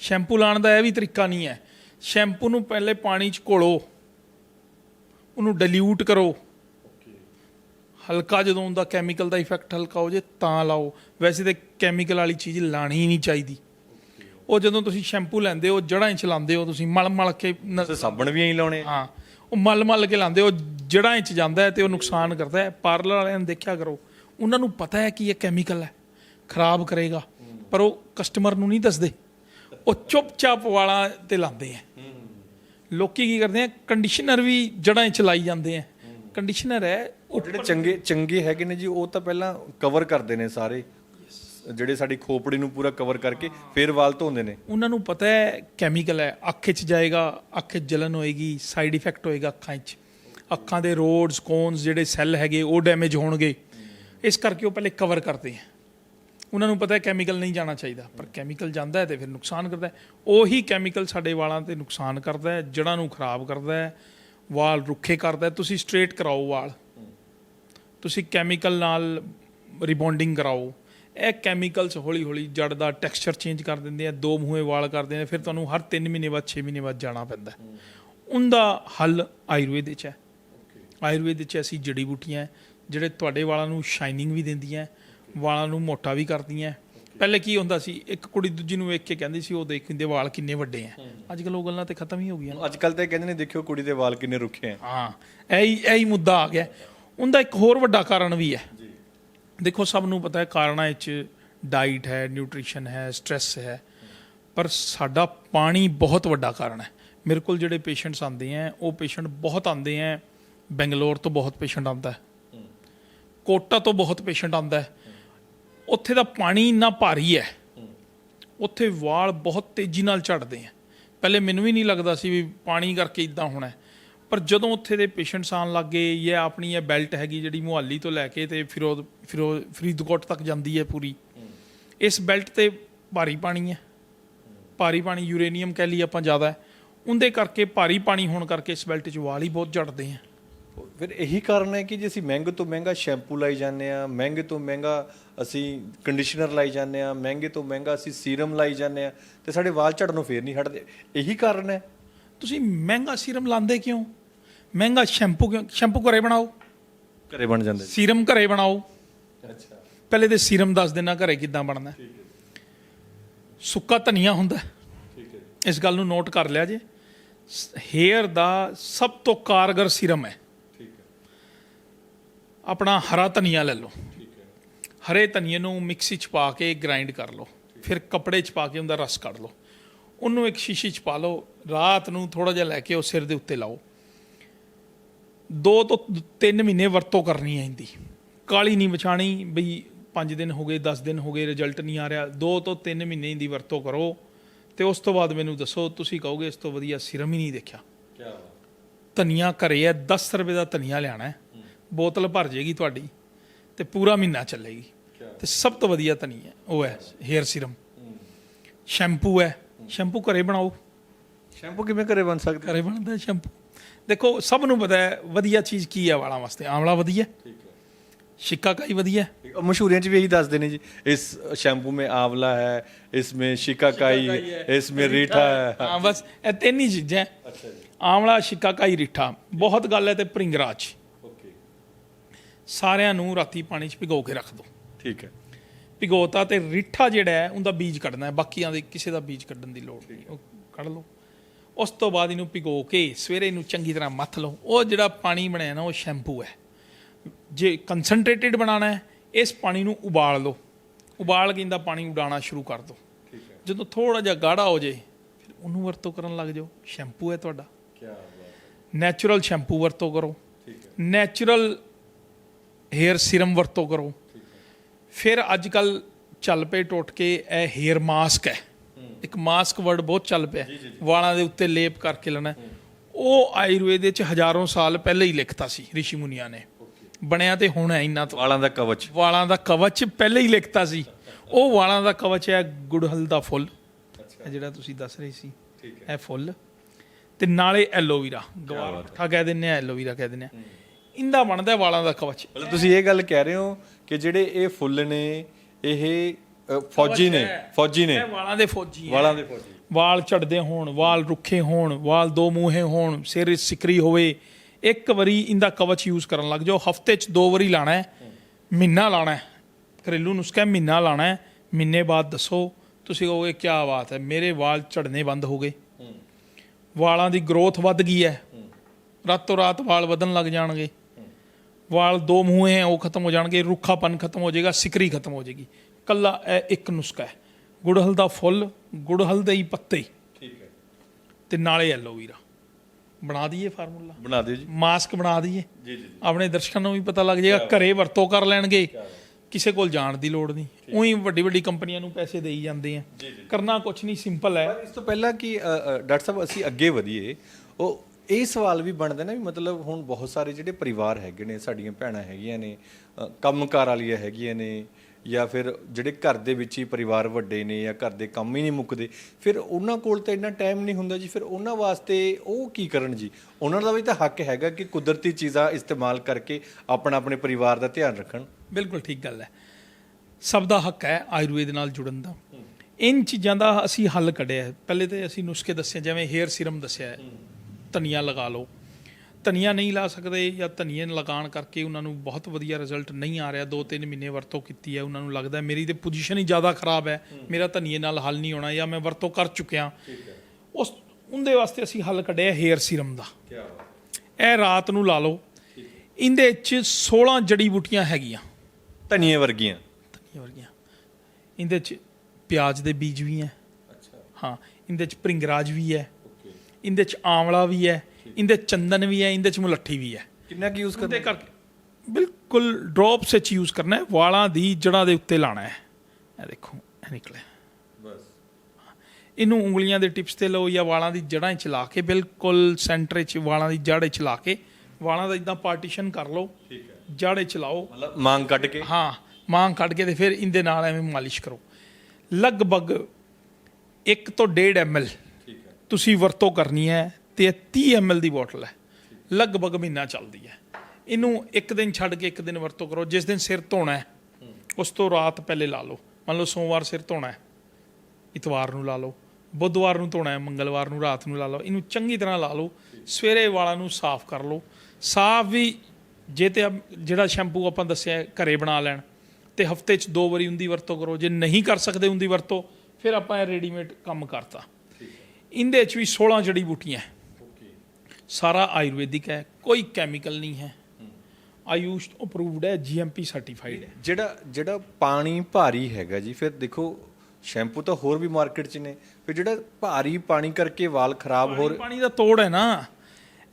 ਸ਼ੈਂਪੂ ਲਾਉਣ ਦਾ ਇਹ ਵੀ ਤਰੀਕਾ ਨਹੀਂ ਹੈ। ਸ਼ੈਂਪੂ ਨੂੰ ਪਹਿਲੇ ਪਾਣੀ 'ਚ ਘੋਲੋ ਉਹਨੂੰ ਡਿਲੂਟ ਕਰੋ। ਹਲਕਾ ਜਦੋਂ ਉਹਦਾ ਕੈਮੀਕਲ ਦਾ ਇਫੈਕਟ ਹਲਕਾ ਹੋ ਜੇ ਤਾਂ ਲਾਓ। ਵੈਸੇ ਤੇ ਕੈਮੀਕਲ ਵਾਲੀ ਚੀਜ਼ ਲਾਣੀ ਹੀ ਨਹੀਂ ਚਾਹੀਦੀ। ਉਹ ਜਦੋਂ ਤੁਸੀਂ ਸ਼ੈਂਪੂ ਲੈਂਦੇ ਹੋ ਜੜਾਂ 'ਚ ਲਾਉਂਦੇ ਹੋ ਤੁਸੀਂ ਮਲ ਮਲ ਕੇ ਨ- ਸਾਬਣ ਵੀ ਐਂ ਲਾਉਣੇ? ਹਾਂ ਉਹ ਮਲ ਮਲ ਕੇ ਲਾਉਂਦੇ ਹੋ ਜੜਾਂ 'ਚ ਜਾਂਦਾ ਹੈ ਤੇ ਉਹ ਨੁਕਸਾਨ ਕਰਦਾ ਹੈ। ਪਾਰਲਰ ਵਾਲਿਆਂ ਨੂੰ ਦੇਖਿਆ ਕਰੋ ਉਹਨਾਂ ਨੂੰ ਪਤਾ ਹੈ ਕਿ ਇਹ ਕੈਮੀਕਲ ਹੈ ਖਰਾਬ ਕਰੇਗਾ। ਪਰ ਉਹ ਕਸਟਮਰ ਨੂੰ ਨਹੀਂ ਦੱਸਦੇ। ਉਹ ਚੁੱਪਚਾਪ ਵਾਲਾ ਤੇ ਲਾਉਂਦੇ ਆ। ਲੋਕੀ ਕੀ ਕਰਦੇ ਆ ਕੰਡੀਸ਼ਨਰ ਵੀ ਜੜਾਂ 'ਚ ਲਾਈ ਜਾਂਦੇ ਆ। ਕੰਡੀਸ਼ਨਰ ਹੈ ਉਹ ਜਿਹੜੇ ਚੰਗੇ ਚੰਗੇ ਹੈਗੇ ਨੇ ਜੀ ਉਹ ਤਾਂ ਪਹਿਲਾਂ ਕਵਰ ਕਰਦੇ ਨੇ ਸਾਰੇ। ਜਿਹੜੇ ਸਾਡੀ ਖੋਪੜੀ ਨੂੰ ਪੂਰਾ ਕਵਰ ਕਰਕੇ ਫਿਰ ਵਾਲ ਧੋਂਦੇ ਨੇ। ਉਹਨਾਂ ਨੂੰ ਪਤਾ ਹੈ ਕੈਮੀਕਲ ਹੈ ਅੱਖ 'ਚ ਜਾਏਗਾ ਅੱਖ 'ਚ ਜਲਨ ਹੋਏਗੀ ਸਾਈਡ ਇਫੈਕਟ ਹੋਏਗਾ ਅੱਖਾਂ 'ਚ ਅੱਖਾਂ ਦੇ ਰੋਡਸ ਕੋਨਸ ਜਿਹੜੇ ਸੈੱਲ ਹੈਗੇ ਉਹ ਡੈਮੇਜ ਹੋਣਗੇ। ਇਸ ਕਰਕੇ ਉਹ ਪਹਿਲੇ ਕਵਰ ਕਰਦੇ ਆ। ਉਹਨਾਂ ਨੂੰ ਪਤਾ ਹੈ ਕੈਮੀਕਲ ਨਹੀਂ ਜਾਣਾ ਚਾਹੀਦਾ। ਪਰ ਕੈਮੀਕਲ ਜਾਂਦਾ ਹੈ ਤੇ ਫਿਰ ਨੁਕਸਾਨ ਕਰਦਾ ਹੈ। ਉਹੀ ਕੈਮੀਕਲ ਸਾਡੇ ਵਾਲਾਂ ਤੇ ਨੁਕਸਾਨ ਕਰਦਾ ਹੈ ਜੜ੍ਹਾਂ ਨੂੰ ਖਰਾਬ ਕਰਦਾ ਹੈ ਵਾਲ ਰੁੱਖੇ ਕਰਦਾ ਹੈ। ਤੁਸੀਂ ਸਟ੍ਰੇਟ ਕਰਾਓ ਵਾਲ। ਤੁਸੀਂ ਕੈਮੀਕਲ ਨਾਲ ਰਿਬੌਂਡਿੰਗ ਕਰਾਓ। ਇਹ ਕੈਮੀਕਲਸ ਹੌਲੀ ਹੌਲੀ ਜੜ ਦਾ ਟੈਕਸਚਰ ਚੇਂਜ ਕਰ ਦਿੰਦੇ ਆ ਦੋ ਮੂੰਹੇ ਵਾਲ ਕਰਦੇ ਨੇ ਫਿਰ ਤੁਹਾਨੂੰ ਹਰ 3 ਮਹੀਨੇ ਬਾਅਦ 6 ਮਹੀਨੇ ਬਾਅਦ ਜਾਣਾ ਪੈਂਦਾ। ਉਹਦਾ ਹੱਲ ਆਯੁਰਵੇਦ ਵਿੱਚ ਹੈ। ਆਯੁਰਵੇਦ ਵਿੱਚ ਅਸੀਂ ਜੜੀ ਬੂਟੀਆਂ ਜਿਹੜੇ ਤੁਹਾਡੇ ਵਾਲਾਂ ਨੂੰ ਸ਼ਾਈਨਿੰਗ ਵੀ ਦਿੰਦੀਆਂ ਵਾਲਾਂ ਨੂੰ ਮੋਟਾ ਵੀ ਕਰਦੀਆਂ ਪਹਿਲੇ ਕੀ ਹੁੰਦਾ ਸੀ ਇੱਕ ਕੁੜੀ ਦੂਜੀ ਨੂੰ ਵੇਖ ਕੇ ਕਹਿੰਦੀ ਸੀ ਉਹ ਦੇਖ ਕਿੰਦੇ ਵਾਲ ਕਿੰਨੇ ਵੱਡੇ ਆ ਅੱਜ ਕੱਲ ਉਹ ਗੱਲਾਂ ਤੇ ਖਤਮ ਹੀ ਹੋ ਗਈਆਂ। ਅੱਜ ਕੱਲ ਤਾਂ ਕਹਿੰਦੇ ਨੇ ਦੇਖਿਓ ਕੁੜੀ ਦੇ ਵਾਲ ਕਿੰਨੇ ਰੁੱਖੇ ਆ ਹਾਂ ਇਹੀ ਇਹੀ ਮੁੱਦਾ ਆ ਗਿਆ। ਉਹਦਾ ਇੱਕ ਹੋਰ ਵੱਡਾ ਕਾਰਨ ਵੀ ਹੈ। ਦੇਖੋ ਸਭ ਨੂੰ ਪਤਾ ਹੈ ਕਾਰਨਾਂ ਵਿੱਚ ਡਾਈਟ ਹੈ ਨਿਊਟ੍ਰੀਸ਼ਨ ਹੈ ਸਟ੍ਰੈਸ ਹੈ। ਪਰ ਸਾਡਾ ਪਾਣੀ ਬਹੁਤ ਵੱਡਾ ਕਾਰਨ ਹੈ। ਮੇਰੇ ਕੋਲ ਜਿਹੜੇ ਪੇਸ਼ੈਂਟਸ ਆਉਂਦੇ ਆ ਉਹ ਪੇਸ਼ੈਂਟ ਬਹੁਤ ਆਉਂਦੇ ਆ ਬੈਂਗਲੌਰ ਤੋਂ ਬਹੁਤ ਪੇਸ਼ੈਂਟ ਆਉਂਦਾ ਹੈ। ਕੋਟਾ ਤੋਂ ਬਹੁਤ ਪੇਸ਼ੈਂਟ ਆਉਂਦਾ ਹੈ। ਉੱਥੇ ਦਾ ਪਾਣੀ ਇੰਨਾ ਭਾਰੀ ਹੈ। ਉੱਥੇ ਵਾਲ ਬਹੁਤ ਤੇਜ਼ੀ ਨਾਲ ਝੜਦੇ ਆ। ਪਹਿਲੇ ਮੈਨੂੰ ਵੀ ਨਹੀਂ ਲੱਗਦਾ ਸੀ ਵੀ ਪਾਣੀ ਕਰਕੇ ਇਦਾਂ ਹੋਣਾ ਪਰ ਜਦੋਂ ਉੱਥੇ ਦੇ ਪੇਸ਼ੈਂਟਸ ਆਉਣ ਲੱਗੇ ਇਹ ਆਪਣੀ ਇਹ ਬੈਲਟ ਹੈਗੀ ਜਿਹੜੀ ਮੁਹੱਲੀ ਤੋਂ ਲੈ ਕੇ ਤੇ ਫਿਰੋਜ਼ ਫਿਰੋਜ਼, ਫਰੀਦਕੋਟ ਤੱਕ ਜਾਂਦੀ ਹੈ ਪੂਰੀ। ਇਸ ਬੈਲਟ ਤੇ ਭਾਰੀ ਪਾਣੀ ਹੈ। ਭਾਰੀ ਪਾਣੀ ਯੂਰੇਨੀਅਮ ਕਹਿ ਲਈ ਆਪਾਂ ਜ਼ਿਆਦਾ ਹੈ। ਉਹਦੇ ਕਰਕੇ ਭਾਰੀ ਪਾਣੀ ਹੋਣ ਕਰਕੇ ਇਸ ਬੈਲਟ 'ਚ ਵਾਲ ਹੀ ਬਹੁਤ ਝੜਦੇ ਆ। ਫਿਰ ਇਹੀ ਕਾਰਨ ਹੈ ਕਿ ਜੇ ਅਸੀਂ ਮਹਿੰਗੇ ਤੋਂ ਮਹਿੰਗਾ ਸ਼ੈਂਪੂ ਲਾਈ ਜਾਂਦੇ ਆ ਮਹਿੰਗੇ ਤੋਂ ਮਹਿੰਗਾ ਅਸੀਂ ਕੰਡੀਸ਼ਨਰ ਲਾਈ ਜਾਂਦੇ ਆ ਮਹਿੰਗੇ ਤੋਂ ਮਹਿੰਗਾ ਅਸੀਂ ਸੀਰਮ ਲਾਈ ਜਾਂਦੇ ਆ ਤੇ ਸਾਡੇ ਵਾਲ ਝੜਨੋਂ ਫੇਰ ਨਹੀਂ ਹਟਦੇ। ਇਹੀ ਕਾਰਨ ਹੈ। ਤੁਸੀਂ ਮਹਿੰਗਾ ਸੀਰਮ ਲਾਉਂਦੇ ਕਿਉਂ? ਮਹਿੰਗਾ ਸ਼ੈਂਪੂ ਕਿਉਂ? ਸ਼ੈਂਪੂ ਘਰੇ ਬਣਾਓ। ਘਰੇ ਬਣ ਜਾਂਦੇ ਸੀਰਮ ਘਰੇ ਬਣਾਓ। ਅੱਛਾ। ਪਹਿਲੇ ਤੇ ਸੀਰਮ ਦੱਸ ਦੇਣਾ ਘਰੇ ਕਿੱਦਾਂ ਬਣਦਾ ਹੈ। ਸੁੱਕਾ ਧਨੀਆ ਹੁੰਦਾ। ਠੀਕ ਹੈ ਇਸ ਗੱਲ ਨੂੰ ਨੋਟ ਕਰ ਲਿਆ ਜੇ। ਹੇਅਰ ਦਾ ਸਭ ਤੋਂ ਕਾਰਗਰ ਸੀਰਮ ਹੈ। ਆਪਣਾ ਹਰਾ ਧਨੀਆ ਲੈ ਲਓ। ਠੀਕ ਹੈ ਹਰੇ ਧਨੀਏ ਨੂੰ ਮਿਕਸੀ ਚ ਪਾ ਕੇ ਗ੍ਰਾਈਂਡ ਕਰ ਲਓ। ਫਿਰ ਕੱਪੜੇ ਚ ਪਾ ਕੇ ਉਹਦਾ ਰਸ ਕੱਢ ਲਓ। ਉਹਨੂੰ ਇੱਕ ਸ਼ੀਸ਼ੀ ਚ ਪਾ ਲਓ। ਰਾਤ ਨੂੰ ਥੋੜਾ ਜਿਹਾ ਲੈ ਕੇ ਉਹ ਸਿਰ ਦੇ ਉੱਤੇ ਲਾਓ। ਦੋ ਤੋਂ ਤਿੰਨ ਮਹੀਨੇ ਵਰਤੋਂ ਕਰਨੀ ਹੈ ਇਹਦੀ। ਕਾਲੀ ਨਹੀਂ ਵਿਛਾਣੀ ਬਈ 5 ਦਿਨ ਹੋ ਗਏ 10 ਦਿਨ ਹੋ ਗਏ ਰਿਜ਼ਲਟ ਨਹੀਂ ਆ ਰਿਹਾ। ਦੋ ਤੋਂ ਤਿੰਨ ਮਹੀਨੇ ਦੀ ਵਰਤੋਂ ਕਰੋ। ਤੇ ਉਸ ਤੋਂ ਬਾਅਦ ਮੈਨੂੰ ਦੱਸੋ ਤੁਸੀਂ ਕਹੋਗੇ ਇਸ ਤੋਂ ਵਧੀਆ ਸਿਰਮ ਹੀ ਨਹੀਂ ਦੇਖਿਆ। ਕੀ ਬਾਤ। ਧਨੀਆ ਘਰੇ ਹੈ 10 ਰੁਪਏ ਦਾ ਧਨੀਆ ਲਿਆਣਾ ਹੈ। ਬੋਤਲ ਭਰ ਜੇਗੀ ਤੁਹਾਡੀ ਤੇ ਪੂਰਾ ਮਹੀਨਾ ਚੱਲੇਗੀ ਤੇ ਸਭ ਤੋਂ ਵਧੀਆ ਧਨੀਆ ਉਹ ਹੈ ਹੇਅਰ ਸੀਰਮ ਸ਼ੈਂਪੂ ਹੈ ਸ਼ੈਂਪੂ ਘਰੇ ਬਣਾਓ ਸ਼ੈਂਪੂ ਕਿਵੇਂ ਘਰੇ ਬਣ ਸਕਦਾ ਘਰੇ ਬਣਦਾ ਹੈ ਸ਼ੈਂਪੂ ਦੇਖੋ ਸਭ ਨੂੰ ਪਤਾ ਹੈ ਵਧੀਆ ਚੀਜ਼ ਕੀ ਹੈ ਵਾਲਾਂ ਵਾਸਤੇ ਆਮਲਾ ਵਧੀਆ ਠੀਕ ਹੈ ਸ਼ਿਕਾਕਾਈ ਵਧੀਆ और मशहूरियां च भी यही दस देने जी इस शैम्पू में आंवला है इसमें शिकाकाई इसमें रीठा है ਹਾਂ ਬਸ ਇਹ ਤਿੰਨ ਹੀ ਚੀਜ਼ਾਂ ਹੈ। अच्छा जी ਆਮਲਾ ਸ਼ਿਕਾਕਾਈ ਰਿੱਠਾ ਬਹੁਤ ਗੱਲ ਹੈ ਤੇ ਭ੍ਰਿੰਗਰਾਜ ओके ਸਾਰਿਆਂ ਨੂੰ ਰਾਤੀ ਪਾਣੀ 'ਚ ਭਿਗੋ ਕੇ ਰੱਖ ਦਿਓ ਠੀਕ ਹੈ। ਭਿਗੋਤਾ ਤੇ ਰੀਠਾ ਜਿਹੜਾ ਹੈ ਉਹਦਾ ਬੀਜ ਕੱਢਣਾ ਹੈ। ਬਾਕੀਆਂ ਦੇ ਕਿਸੇ ਦਾ ਬੀਜ ਕੱਢਣ ਦੀ ਲੋੜ ਨਹੀਂ। ਉਹ ਕੱਢ ਲਓ। ਉਸ ਤੋਂ ਬਾਅਦ ਇਹਨੂੰ ਭਿਗੋ ਕੇ ਸਵੇਰੇ ਇਹਨੂੰ ਚੰਗੀ ਤਰ੍ਹਾਂ ਮੱਥ ਲਓ। ਉਹ ਜਿਹੜਾ ਪਾਣੀ ਬਣਿਆ ਨਾ ਉਹ ਸ਼ੈਂਪੂ ਹੈ। ਜੇ ਕਨਸੈਂਟ੍ਰੇਟਿਡ ਬਣਾਣਾ ਹੈ ਇਸ ਪਾਣੀ ਨੂੰ ਉਬਾਲ ਲਓ। ਉਬਾਲ ਕੇ ਇਹਦਾ ਪਾਣੀ ਉਡਾਣਾ ਸ਼ੁਰੂ ਕਰ ਦਿਓ ਜਦੋਂ ਥੋੜਾ ਜਿਹਾ ਗਾੜਾ ਹੋ ਜੇ ਫਿਰ ਉਹਨੂੰ ਵਰਤੋਂ ਕਰਨ ਲੱਗ ਜਾਓ। ਸ਼ੈਂਪੂ ਹੈ ਤੁਹਾਡਾ। ਕੀ ਬਾਤ ਨੈਚੁਰਲ ਸ਼ੈਂਪੂ ਵਰਤੋਂ ਕਰੋ। ਠੀਕ ਹੈ। ਨੈਚੁਰਲ ਹੇਅਰ ਸੀਰਮ ਵਰਤੋਂ ਕਰੋ। ਫਿਰ ਅੱਜ ਕੱਲ ਚੱਲ ਪਏ ਟੁੱਟ ਕੇ ਇਹ ਹੇਅਰ ਮਾਸਕ ਹੈ। ਇੱਕ ਮਾਸਕ ਵਰਡ ਬਹੁਤ ਚੱਲ ਪਿਆ। ਵਾਲਾਂ ਦੇ ਉੱਤੇ ਲੇਪ ਕਰਕੇ ਲੈਣਾ। ਉਹ ਆਯੁਰਵੇਦ ਵਿੱਚ ਹਜ਼ਾਰਾਂ ਸਾਲ ਪਹਿਲਾਂ ਹੀ ਲਿਖਤਾ ਸੀ ਰਿਸ਼ੀ ਮੁਨੀਆਂ ਨੇ। ਬਣਿਆ ਤੇ ਹੁਣ ਹੈ ਇੰਨਾ ਤੋਂ। ਵਾਲਾਂ ਦਾ ਕਵਚ। ਵਾਲਾਂ ਦਾ ਕਵਚ ਪਹਿਲਾਂ ਹੀ ਲਿਖਤਾ ਸੀ। ਉਹ ਵਾਲਾਂ ਦਾ ਕਵਚ ਹੈ ਗੁੜਹਲ ਦਾ ਫੁੱਲ। ਜਿਹੜਾ ਤੁਸੀਂ ਦੱਸ ਰਹੇ ਸੀ। ਇਹ ਫੁੱਲ। ਤੇ ਨਾਲੇ ਐਲੋਵੀਰਾ। ਗਵਾਰਾ। ਕਹਿ ਦਿੰਨੇ ਆ ਐਲੋਵੀਰਾ ਕਹਿ ਦਿੰਨੇ ਆ। ਇੰਦਾ ਬਣਦਾ ਵਾਲਾਂ ਦਾ ਕਵਚ। ਮਤਲਬ ਤੁਸੀਂ ਇਹ ਗੱਲ ਕਹਿ ਰਹੇ ਹੋ ਕਿ ਜਿਹੜੇ ਇਹ ਫੁੱਲ ਨੇ ਇਹ ਅ, ਫੌਜੀ ਨੇ ਫੌਜੀ ਨੇ। ਇਹ ਵਾਲਾਂ ਦੇ ਫੌਜੀ ਹੈ। ਵਾਲਾਂ ਦੇ ਫੌਜੀ। ਵਾਲ ਝੜਦੇ ਹੋਣ ਵਾਲ ਰੁੱਖੇ ਹੋਣ ਵਾਲ ਦੋ ਮੂੰਹੇ ਹੋਣ ਸਿਰ ਸਿਕਰੀ ਹੋਵੇ ਇੱਕ ਵਾਰੀ ਇੰਦਾ ਕਵਚ ਯੂਜ਼ ਕਰਨ ਲੱਗ ਜਾਓ। ਹਫ਼ਤੇ 'ਚ ਦੋ ਵਾਰੀ ਲਾਣਾ ਹੈ ਮਹੀਨਾ ਲਾਣਾ ਹੈ। ਘਰੇਲੂ ਨੁਸਖਾ ਹੈ, ਮਹੀਨਾ ਲਾਣਾ ਹੈ ਮਹੀਨੇ ਬਾਅਦ ਦੱਸੋ ਤੁਸੀਂ ਕਹੋਗੇ ਕੀ ਬਾਤ ਹੈ ਮੇਰੇ ਵਾਲ ਝੜਨੇ ਬੰਦ ਹੋ ਗਏ। ਵਾਲਾਂ ਦੀ ਗਰੋਥ ਵੱਧ ਗਈ ਹੈ। ਰਾਤੋਂ ਰਾਤ ਵਾਲ ਵਧਣ ਲੱਗ ਜਾਣਗੇ। ਵਾਲ ਦੋ ਮੂੰਹੇ ਹੈ ਉਹ ਖਤਮ ਹੋ ਜਾਣਗੇ ਰੁੱਖਾਪਨ ਖਤਮ ਹੋ ਜਾਏਗਾ ਸਿਕਰੀ ਖਤਮ ਹੋ ਜਾਏਗੀ। ਕੱਲਾ ਇਹ ਇੱਕ ਨੁਸਖਾ ਹੈ। ਗੁੜਹਲ ਦਾ ਫੁੱਲ ਗੁੜਹਲ ਦੇ ਹੀ ਪੱਤੇ। ਠੀਕ ਹੈ। ਤੇ ਨਾਲੇ ਐਲੋਵੀਰਾ ਬਣਾ ਦਈਏ ਫਾਰਮੂਲਾ? ਬਣਾ ਦਿਓ ਜੀ। ਮਾਸਕ ਬਣਾ ਦਈਏ? ਜੀ ਜੀ ਆਪਣੇ ਦਰਸ਼ਕਾਂ ਨੂੰ ਵੀ ਪਤਾ ਲੱਗ ਜਾਏਗਾ ਘਰੇ ਵਰਤੋਂ ਕਰ ਲੈਣਗੇ। ਕਿਸੇ ਕੋਲ ਜਾਣ ਦੀ ਲੋੜ ਨਹੀਂ। ਉਹੀ ਵੱਡੀ ਵੱਡੀ ਕੰਪਨੀਆਂ ਨੂੰ ਪੈਸੇ ਦੇਈ ਜਾਂਦੇ ਆ। ਕਰਨਾ ਕੁਝ ਨਹੀਂ ਸਿੰਪਲ ਹੈ। ਪਰ ਇਸ ਤੋਂ ਪਹਿਲਾਂ ਕਿ ਡਾਕਟਰ ਸਾਹਿਬ ਅਸੀਂ ਅੱਗੇ ਵਧੀਏ। ਉਹ ਇਹ ਸਵਾਲ ਵੀ ਬਣਦਾ ਨਾ ਵੀ ਮਤਲਬ ਹੁਣ ਬਹੁਤ ਸਾਰੇ ਜਿਹੜੇ ਪਰਿਵਾਰ ਹੈਗੇ ਨੇ ਸਾਡੀਆਂ ਭੈਣਾਂ ਹੈਗੀਆਂ ਨੇ ਅ, ਕੰਮਕਾਰ ਵਾਲੀਆਂ ਹੈਗੀਆਂ ਨੇ ਜਾਂ ਫਿਰ ਜਿਹੜੇ ਘਰ ਦੇ ਵਿੱਚ ਹੀ ਪਰਿਵਾਰ ਵੱਡੇ ਨੇ ਜਾਂ ਘਰ ਦੇ ਕੰਮ ਹੀ ਨਹੀਂ ਮੁੱਕਦੇ ਫਿਰ ਉਹਨਾਂ ਕੋਲ ਤਾਂ ਇੰਨਾ ਟਾਈਮ ਨਹੀਂ ਹੁੰਦਾ ਜੀ। ਫਿਰ ਉਹਨਾਂ ਵਾਸਤੇ ਉਹ ਕੀ ਕਰਨ ਜੀ? ਉਹਨਾਂ ਦਾ ਵੀ ਤਾਂ ਹੱਕ ਹੈਗਾ ਕਿ ਕੁਦਰਤੀ ਚੀਜ਼ਾਂ ਇਸਤੇਮਾਲ ਕਰਕੇ ਆਪਣਾ ਆਪਣੇ ਪਰਿਵਾਰ ਦਾ ਧਿਆਨ ਰੱਖਣ। ਬਿਲਕੁਲ ਠੀਕ ਗੱਲ ਹੈ। ਸਭ ਦਾ ਹੱਕ ਹੈ ਆਯੁਰਵੇਦ ਨਾਲ ਜੁੜਨ ਦਾ। ਇਨ ਚੀਜ਼ਾਂ ਦਾ ਅਸੀਂ ਹੱਲ ਕੱਢਿਆ ਹੈ। ਪਹਿਲੇ ਤੇ ਅਸੀਂ ਨੁਸਖੇ ਦੱਸੇ ਜਿਵੇਂ ਹੇਅਰ ਸੀਰਮ ਦੱਸਿਆ ਹੈ। ਧਨੀਆ ਲਗਾ ਲਓ। ਧਨੀਆ ਨਹੀਂ ਲਾ ਸਕਦੇ ਜਾਂ ਧਨੀਏ ਲਗਾਉਣ ਕਰਕੇ ਉਹਨਾਂ ਨੂੰ ਬਹੁਤ ਵਧੀਆ ਰਿਜ਼ਲਟ ਨਹੀਂ ਆ ਰਿਹਾ। 2-3 ਮਹੀਨੇ ਵਰਤੋਂ ਕੀਤੀ ਹੈ ਉਹਨਾਂ ਨੂੰ ਲੱਗਦਾ ਮੇਰੀ ਤੇ ਪੋਜੀਸ਼ਨ ਹੀ ਜ਼ਿਆਦਾ ਖਰਾਬ ਹੈ। ਮੇਰਾ ਧਨੀਏ ਨਾਲ ਹੱਲ ਨਹੀਂ ਹੋਣਾ ਜਾਂ ਮੈਂ ਵਰਤੋਂ ਕਰ ਚੁੱਕਿਆ। ਉਸ ਉਹਦੇ ਵਾਸਤੇ ਅਸੀਂ ਹੱਲ ਕੱਢਿਆ ਹੇਅਰ ਸੀਰਮ ਦਾ। ਇਹ ਰਾਤ ਨੂੰ ਲਾ ਲਓ। ਇਹਦੇ ਵਿੱਚ 16 ਜੜੀ ਬੂਟੀਆਂ ਹੈਗੀਆਂ। ਧਨੀਏ ਵਰਗੀਆਂ। ਧਨੀਆ ਵਰਗੀਆਂ। ਇਹਦੇ ਚ ਪਿਆਜ਼ ਦੇ ਬੀਜ ਵੀ ਹੈ। ਅੱਛਾ। ਹਾਂ ਇਹਦੇ ਚ ਭ੍ਰਿੰਗਰਾਜ ਵੀ ਹੈ। ਇਹਦੇ ਚ ਆਂਵਲਾ ਵੀ ਹੈ ਇਹਦੇ ਚੰਦਨ ਵੀ ਹੈ ਇਹਦੇ ਚ ਮੁਲੱਠੀ ਵੀ ਹੈ। ਕਿੰਨਾ ਕੀ ਯੂਜ਼ ਉਹਦੇ ਕਰਕੇ ਬਿਲਕੁਲ ਡ੍ਰੌਪਸ ਵਿੱਚ ਯੂਜ਼ ਕਰਨਾ ਹੈ ਵਾਲਾਂ ਦੀ ਜੜ੍ਹਾਂ ਦੇ ਉੱਤੇ ਲਾਣਾ ਹੈ। ਇਹ ਦੇਖੋ ਇਹ ਨਿਕਲਿਆ। ਬਸ। ਇਹਨੂੰ ਉਂਗਲੀਆਂ ਦੇ ਟਿਪਸ ਤੇ ਲਓ ਜਾਂ ਵਾਲਾਂ ਦੀ ਜੜ੍ਹਾਂ 'ਚ ਲਾ ਕੇ ਬਿਲਕੁਲ ਸੈਂਟਰ 'ਚ ਵਾਲਾਂ ਦੀ ਜੜ੍ਹ 'ਚ ਲਾ ਕੇ ਵਾਲਾਂ ਦਾ ਇਦਾਂ ਪਾਰਟੀਸ਼ਨ ਕਰ ਲਓ। ਠੀਕ ਹੈ। ਜੜ੍ਹ 'ਚ ਲਾਓ। ਮਤਲਬ ਮੰਗ ਕੱਢ ਕੇ? ਹਾਂ ਮਾਂਗ ਕੱਢ ਕੇ ਤੇ ਫਿਰ ਇਹਦੇ ਨਾਲ ਐਵੇਂ ਮਾਲਿਸ਼ ਕਰੋ। ਲਗਭਗ 1 ਤੋਂ 1.5 ml ਠੀਕ ਹੈ ਤੁਸੀਂ ਵਰਤੋਂ ਕਰਨੀ ਹੈ ਤੇ ਇਹ 30 ml ਦੀ ਬੋਤਲ ਹੈ। ਲਗਭਗ ਮਹੀਨਾ ਚੱਲਦੀ ਹੈ। ਇਹਨੂੰ ਇੱਕ ਦਿਨ ਛੱਡ ਕੇ ਇੱਕ ਦਿਨ ਵਰਤੋਂ ਕਰੋ। ਜਿਸ ਦਿਨ ਸਿਰ ਧੋਣਾ ਹੈ ਉਸ ਤੋਂ ਰਾਤ ਪਹਿਲੇ ਲਾ ਲਓ। ਮੰਨ ਲਓ ਸੋਮਵਾਰ ਸਿਰ ਧੋਣਾ ਹੈ ਇਤਵਾਰ ਨੂੰ ਲਾ ਲਓ। ਬੁੱਧਵਾਰ ਨੂੰ ਧੋਣਾ ਹੈ ਮੰਗਲਵਾਰ ਨੂੰ ਰਾਤ ਨੂੰ ਲਾ ਲਓ। ਇਹਨੂੰ ਚੰਗੀ ਤਰ੍ਹਾਂ ਲਾ ਲਓ। ਸਵੇਰੇ ਵਾਲਾਂ ਨੂੰ ਸਾਫ਼ ਕਰ ਲਓ। ਸਾਫ਼ ਵੀ ਜੇ ਤੇ ਜਿਹੜਾ ਸ਼ੈਂਪੂ ਆਪਾਂ ਦੱਸਿਆ ਹੈ, ਘਰੇ ਬਣਾ ਲੈਣ ਤੇ ਹਫ਼ਤੇ 'ਚ ਦੋ ਵਾਰੀ ਉਹਦੀ ਵਰਤੋਂ ਕਰੋ। ਜੇ ਨਹੀਂ ਕਰ ਸਕਦੇ ਉਹਦੀ ਵਰਤੋਂ ਫਿਰ ਆਪਾਂ ਇਹ ਰੈਡੀਮੇਡ ਕੰਮ ਕਰਤਾ। ਇਹਦੇ 'ਚ ਵੀ 16 ਜੜੀ ਬੂਟੀਆਂ ਹੈ। ਸਾਰਾ ਆਯੁਰਵੈਦਿਕ ਹੈ ਕੋਈ ਕੈਮੀਕਲ ਨਹੀਂ ਹੈ। ਆਯੂਸ਼ ਅਪਰੂਵਡ ਹੈ ਜੀਐਮਪੀ ਸਰਟੀਫਾਈਡ ਹੈ। ਜਿਹੜਾ ਜਿਹੜਾ ਪਾਣੀ ਭਾਰੀ ਹੈਗਾ ਜੀ ਫਿਰ ਦੇਖੋ ਸ਼ੈਂਪੂ ਤਾਂ ਹੋਰ ਵੀ ਮਾਰਕੀਟ 'ਚ ਨੇ। ਫਿਰ ਜਿਹੜਾ ਭਾਰੀ ਪਾਣੀ ਕਰਕੇ ਵਾਲ ਖਰਾਬ ਹੋ ਪਾਣੀ ਪਾਣੀ ਦਾ ਤੋੜ ਹੈ ਨਾ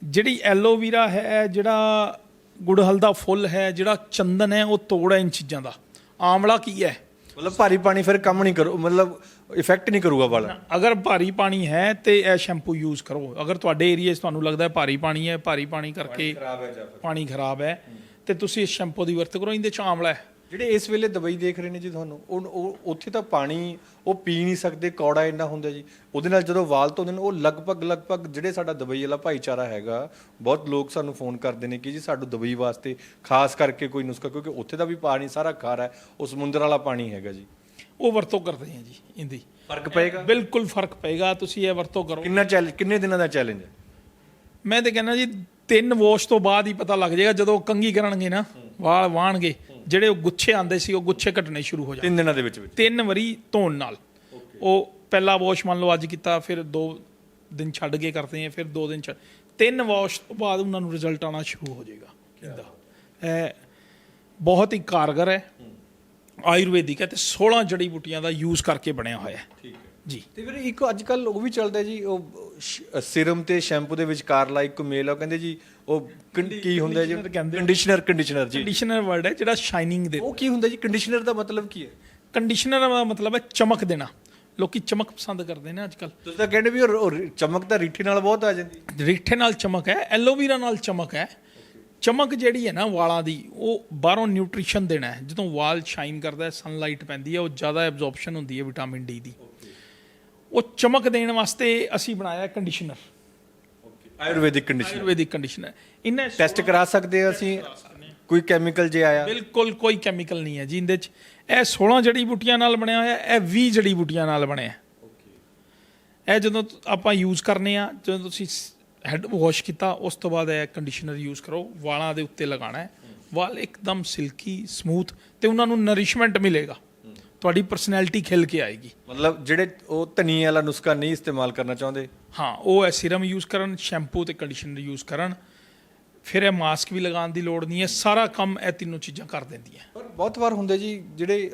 ਜਿਹੜੀ ਐਲੋਵੀਰਾ ਹੈ ਜਿਹੜਾ ਗੁੜਹਲ ਦਾ ਫੁੱਲ ਹੈ ਜਿਹੜਾ ਚੰਦਨ ਹੈ ਉਹ ਤੋੜ ਹੈ ਇਨ ਚੀਜ਼ਾਂ ਦਾ। ਆਮਲਾ ਕੀ ਹੈ? ਮਤਲਬ ਭਾਰੀ ਪਾਣੀ ਫਿਰ ਕੰਮ ਨਹੀਂ ਕਰੂ ਮਤਲਬ ਇਫੈਕਟ ਨਹੀਂ ਕਰੂਗਾ ਵਾਲ। ਅਗਰ ਭਾਰੀ ਪਾਣੀ ਹੈ ਤੇ ਇਹ ਸ਼ੈਂਪੂ ਯੂਜ਼ ਕਰੋ। ਅਗਰ ਤੁਹਾਡੇ ਏਰੀਆ 'ਚ ਤੁਹਾਨੂੰ ਲੱਗਦਾ ਹੈ ਭਾਰੀ ਪਾਣੀ ਹੈ ਭਾਰੀ ਪਾਣੀ ਕਰਕੇ ਪਾਣੀ ਖਰਾਬ ਹੈ ਤੇ ਤੁਸੀਂ ਇਸ ਸ਼ੈਂਪੂ ਦੀ ਵਰਤੋਂ ਕਰੋ ਇਹਦੇ 'ਚ ਆਮਲਾ ਹੈ। ਜਿਹੜੇ ਇਸ ਵੇਲੇ ਦਵਾਈ ਦੇਖ ਰਹੇ ਨੇ ਜੀ ਤੁਹਾਨੂੰ ਉਹ ਉਹ- ਉੱਥੇ ਤਾਂ ਪਾਣੀ ਉਹ ਪੀ ਨਹੀਂ ਸਕਦੇ ਕੌੜਾ ਇੰਨਾ ਹੁੰਦਾ ਜੀ। ਉਹਦੇ ਨਾਲ ਜਦੋਂ ਵਾਲ ਧੋਂਦੇ ਨੇ ਉਹ ਲਗਭਗ ਲਗਭਗ ਜਿਹੜੇ ਸਾਡਾ ਦਵਾਈ ਵਾਲਾ ਭਾਈਚਾਰਾ ਹੈਗਾ ਬਹੁਤ ਲੋਕ ਸਾਨੂੰ ਫੋਨ ਕਰਦੇ ਨੇ ਕਿ ਜੀ ਸਾਨੂੰ ਦਵਾਈ ਵਾਸਤੇ ਖਾਸ ਕਰਕੇ ਕੋਈ ਨੁਸਖਾ ਕਿਉਂਕਿ ਉੱਥੇ ਦਾ ਵੀ ਪਾਣੀ ਸਾਰਾ ਖਾਰਾ ਹੈ ਉਹ ਸਮੁੰਦਰ ਵਾਲਾ ਪਾਣੀ ਹੈਗਾ ਜੀ। ਉਹ ਵਰਤੋਂ ਕਰਦੇ ਆ ਜੀ ਇਹਦੀ। ਫ਼ਰਕ ਪਏਗਾ? ਬਿਲਕੁਲ ਫ਼ਰਕ ਪਏਗਾ ਤੁਸੀਂ ਇਹ ਵਰਤੋਂ ਕਰੋ। ਕਿੰਨਾ ਚੈਲੰਜ ਕਿੰਨੇ ਦਿਨਾਂ ਦਾ ਚੈਲੰਜ ਹੈ? ਮੈਂ ਤੇ ਕਹਿੰਦਾ ਜੀ ਤਿੰਨ ਵਾਸ਼ ਤੋਂ ਬਾਅਦ ਹੀ ਪਤਾ ਲੱਗ ਜਾਏਗਾ ਜਦੋਂ ਕੰਗੀ ਕਰਨਗੇ ਨਾ ਵਾਲ ਵਾਣਗੇ ਜਿਹੜੇ ਉਹ ਗੁੱਛੇ ਆਂਦੇ ਸੀ ਉਹ ਗੁੱਛੇ ਘਟਣੇ ਸ਼ੁਰੂ ਹੋ ਜਾਣ ਤਿੰਨ ਦਿਨਾਂ ਦੇ ਵਿੱਚ ਵਿੱਚ। ਤਿੰਨ ਵਾਰੀ ਧੋਣ ਨਾਲ। ਉਹ ਪਹਿਲਾ ਵਾਸ਼ ਮੰਨ ਲਓ ਅੱਜ ਕੀਤਾ ਫਿਰ ਦੋ ਦਿਨ ਛੱਡ ਕੇ ਕਰਦੇ ਆ ਫਿਰ ਦੋ ਦਿਨ ਛੱਡ। ਤਿੰਨ ਵਾਸ਼ ਤੋਂ ਬਾਅਦ ਉਹਨਾਂ ਨੂੰ ਰਿਜ਼ਲਟ ਆਉਣਾ ਸ਼ੁਰੂ ਹੋ ਜਾਏਗਾ ਇਹਦਾ। ਇਹ ਬਹੁਤ ਹੀ ਕਾਰਗਰ ਹੈ। ਆਯੁਰਵੈਦਿਕ ਹੈ ਤੇ 16 ਜੜੀ ਬੂਟੀਆਂ ਦਾ ਯੂਜ਼ ਕਰਕੇ ਬਣਿਆ ਹੋਇਆ ਹੈ। ਠੀਕ ਹੈ। ਜੀ। ਤੇ ਫਿਰ ਇੱਕ ਅੱਜ ਕੱਲ ਉਹ ਵੀ ਚੱਲਦਾ ਜੀ ਉਹ ਸਿਰਮ ਤੇ ਸ਼ੈਂਪੂ ਦੇ ਵਿਚਕਾਰ ਲਾ ਇੱਕ ਮੇਲ ਆ ਕਹਿੰਦੇ ਜੀ ਉਹ ਕੰ- ਹੁੰਦਾ ਜੀ। ਕੰਡੀਸ਼ਨਰ ਕੰਡੀਸ਼ਨਰ ਜੀ। ਕੰਡੀਸ਼ਨਰ ਵਰਡ ਹੈ ਜਿਹੜਾ ਸ਼ਾਈਨਿੰਗ ਦੇ। ਉਹ ਕੀ ਹੁੰਦਾ ਜੀ? ਕੰਡੀਸ਼ਨਰ ਦਾ ਮਤਲਬ ਕੀ ਹੈ? ਕੰਡੀਸ਼ਨਰ ਦਾ ਮਤਲਬ ਹੈ ਚਮਕ ਦੇਣਾ। ਲੋਕੀ ਚਮਕ ਪਸੰਦ ਕਰਦੇ ਨੇ ਅੱਜ ਕੱਲ ਤੁਸੀਂ ਤਾਂ ਕਹਿੰਦੇ ਵੀ ਉਹ ਚਮਕ ਤਾਂ ਰੀਠੇ ਨਾਲ ਬਹੁਤ ਆ ਜਾਂਦੀ। ਰੀਠੇ ਨਾਲ ਚਮਕ ਹੈ ਐਲੋਵੀਰਾ ਨਾਲ ਚਮਕ ਹੈ। ਚਮਕ ਜਿਹੜੀ ਹੈ ਨਾ ਵਾਲਾਂ ਦੀ ਉਹ ਬਾਹਰੋਂ ਨਿਊਟ੍ਰੀਸ਼ਨ ਦੇਣਾ ਹੈ। ਜਦੋਂ ਵਾਲ ਸ਼ਾਈਨ ਕਰਦਾ ਹੈ ਸਨਲਾਈਟ ਪੈਂਦੀ ਹੈ ਉਹ ਜ਼ਿਆਦਾ ਐਬਜ਼ੌਰਪਸ਼ਨ ਹੁੰਦੀ ਹੈ ਵਿਟਾਮਿਨ ਡੀ ਦੀ। ਉਹ ਚਮਕ ਦੇਣ ਵਾਸਤੇ ਅਸੀਂ ਬਣਾਇਆ conditioner ayurvedic conditioner ayurvedic conditioner ਇਹਨੇ ਟੈਸਟ ਕਰਾ ਸਕਦੇ ਆ ਅਸੀਂ। ਕੋਈ ਕੈਮੀਕਲ ਜੇ ਆਇਆ। ਬਿਲਕੁਲ ਕੋਈ ਕੈਮੀਕਲ ਨਹੀਂ ਹੈ ਜੀ ਇਹਦੇ ਚ। ਇਹ 16 ਜੜੀ ਬੂਟੀਆਂ ਨਾਲ ਬਣਿਆ ਹੋਇਆ ਇਹ 20 ਜੜੀ ਬੂਟੀਆਂ ਨਾਲ ਬਣਿਆ। ਇਹ ਜਦੋਂ ਆਪਾਂ ਯੂਜ਼ ਕਰਨੇ ਆ ਜਦੋਂ ਤੁਸੀਂ ਹੈਡ ਵਾਸ਼ ਕੀਤਾ ਉਸ ਤੋਂ ਬਾਅਦ ਇਹ ਕੰਡੀਸ਼ਨਰ ਯੂਜ਼ ਕਰੋ ਵਾਲਾਂ ਦੇ ਉੱਤੇ ਲਗਾਉਣਾ ਹੈ। ਵਾਲ ਇੱਕਦਮ ਸਿਲਕੀ ਸਮੂਥ ਤੇ ਉਹਨਾਂ ਨੂੰ ਨਰਿਸ਼ਮੈਂਟ ਮਿਲੇਗਾ। ਤੁਹਾਡੀ ਪਰਸਨੈਲਿਟੀ ਖਿਲ ਕੇ ਆਏਗੀ। ਮਤਲਬ ਜਿਹੜੇ ਉਹ ਧਨੀਏ ਵਾਲਾ ਨੁਸਖਾ ਨਹੀਂ ਇਸਤੇਮਾਲ ਕਰਨਾ ਚਾਹੁੰਦੇ? ਹਾਂ ਉਹ ਹੈ ਸਿਰਮ ਯੂਜ਼ ਕਰਨ ਸ਼ੈਂਪੂ ਤੇ ਕੰਡੀਸ਼ਨਰ ਯੂਜ਼ ਕਰਨ। ਫਿਰ ਇਹ ਮਾਸਕ ਵੀ ਲਗਾਉਣ ਦੀ ਲੋੜ ਨਹੀਂ ਹੈ ਸਾਰਾ ਕੰਮ ਇਹ ਤਿੰਨੋਂ ਚੀਜ਼ਾਂ ਕਰ ਦਿੰਦੀਆਂ। ਪਰ ਬਹੁਤ ਵਾਰ ਹੁੰਦੇ ਜੀ ਜਿਹੜੇ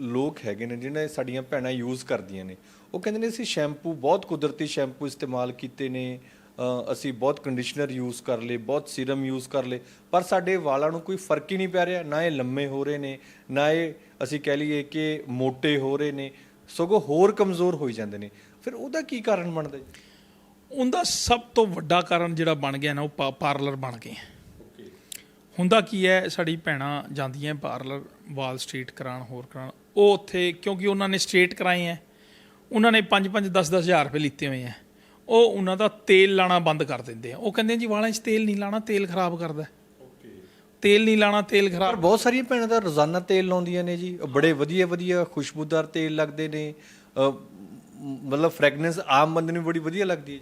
ਲੋਕ ਹੈਗੇ ਨੇ ਜਿਹਨੇ ਸਾਡੀਆਂ ਭੈਣਾਂ ਯੂਜ਼ ਕਰਦੀਆਂ ਨੇ ਉਹ ਕਹਿੰਦੇ ਨੇ ਅਸੀਂ ਸ਼ੈਂਪੂ ਬਹੁਤ ਕੁਦਰਤੀ ਸ਼ੈਂਪੂ ਇਸਤੇਮਾਲ ਕੀਤੇ ਨੇ ਅਸੀਂ ਬਹੁਤ ਕੰਡੀਸ਼ਨਰ ਯੂਜ਼ ਕਰ ਲਏ, ਬਹੁਤ ਸੀਰਮ ਯੂਜ਼ ਕਰ ਲਏ, ਪਰ ਸਾਡੇ ਵਾਲਾਂ ਨੂੰ ਕੋਈ ਫ਼ਰਕ ਹੀ ਨਹੀਂ ਪੈ ਰਿਹਾ, ਨਾ ਇਹ ਲੰਮੇ ਹੋ ਰਹੇ ਨੇ, ਨਾ ਇਹ ਅਸੀਂ ਕਹਿ ਲਈਏ ਕਿ ਮੋٹے ਹੋ ਰਹੇ ਨੇ, ਸਗੋਂ ਹੋਰ ਕਮਜ਼ੋਰ ਹੋਈ ਜਾਂਦੇ ਨੇ। ਫਿਰ ਉਹਦਾ ਕੀ ਕਾਰਨ ਬਣਦਾ ਜੀ? ਉਹਦਾ ਸਭ ਤੋਂ ਵੱਡਾ ਕਾਰਨ ਜਿਹੜਾ ਬਣ ਗਿਆ ਨਾ, ਉਹ ਪਾ- ਪਾਰਲਰ ਬਣ ਗਏ। ਹੁੰਦਾ ਕੀ ਹੈ, ਸਾਡੀ ਭੈਣਾਂ ਜਾਂਦੀਆਂ ਪਾਰਲਰ ਵਾਲ ਸਟ੍ਰੇਟ ਕਰਾਉਣ, ਹੋਰ ਕਰਾਉਣ, ਉਹ ਉੱਥੇ ਕਿਉਂਕਿ ਉਹਨਾਂ ਨੇ ਸਟ੍ਰੇਟ ਕਰਾਏ ਹੈ, ਉਹਨਾਂ ਨੇ 5-5 10-10 ਹਜ਼ਾਰ ਰੁਪਏ ਲਿੱਤੇ ਹੋਏ ਹੈ। ਉਹ ਉਹਨਾਂ ਦਾ ਤੇਲ ਲਾਣਾ ਬੰਦ ਕਰ ਦਿੰਦੇ ਆ। ਉਹ ਕਹਿੰਦੇ ਜੀ ਵਾਲਾਂ 'ਚ ਤੇਲ ਨਹੀਂ ਲਾਣਾ ਤੇਲ ਖਰਾਬ ਕਰਦਾ। ਤੇਲ ਨਹੀਂ ਲਾਣਾ ਤੇਲ ਪਰ ਖਰਾਬ ਬਹੁਤ ਸਾਰੀਆਂ ਭੈਣਾਂ ਦਾ ਰੋਜ਼ਾਨਾ ਤੇਲ ਲਾਉਂਦੀਆਂ ਨੇ ਜੀ। ਬੜੇ ਵਧੀਆ ਵਧੀਆ ਖੁਸ਼ਬੂਦਾਰ ਤੇਲ ਲੱਗਦੇ ਨੇ। ਅ, ਮ- ਮਤਲਬ ਫ੍ਰੈਗਨੈਂਸ ਆਮ ਬੰਦੇ ਨੂੰ ਬੜੀ ਵਧੀਆ ਲੱਗਦੀ ਹੈ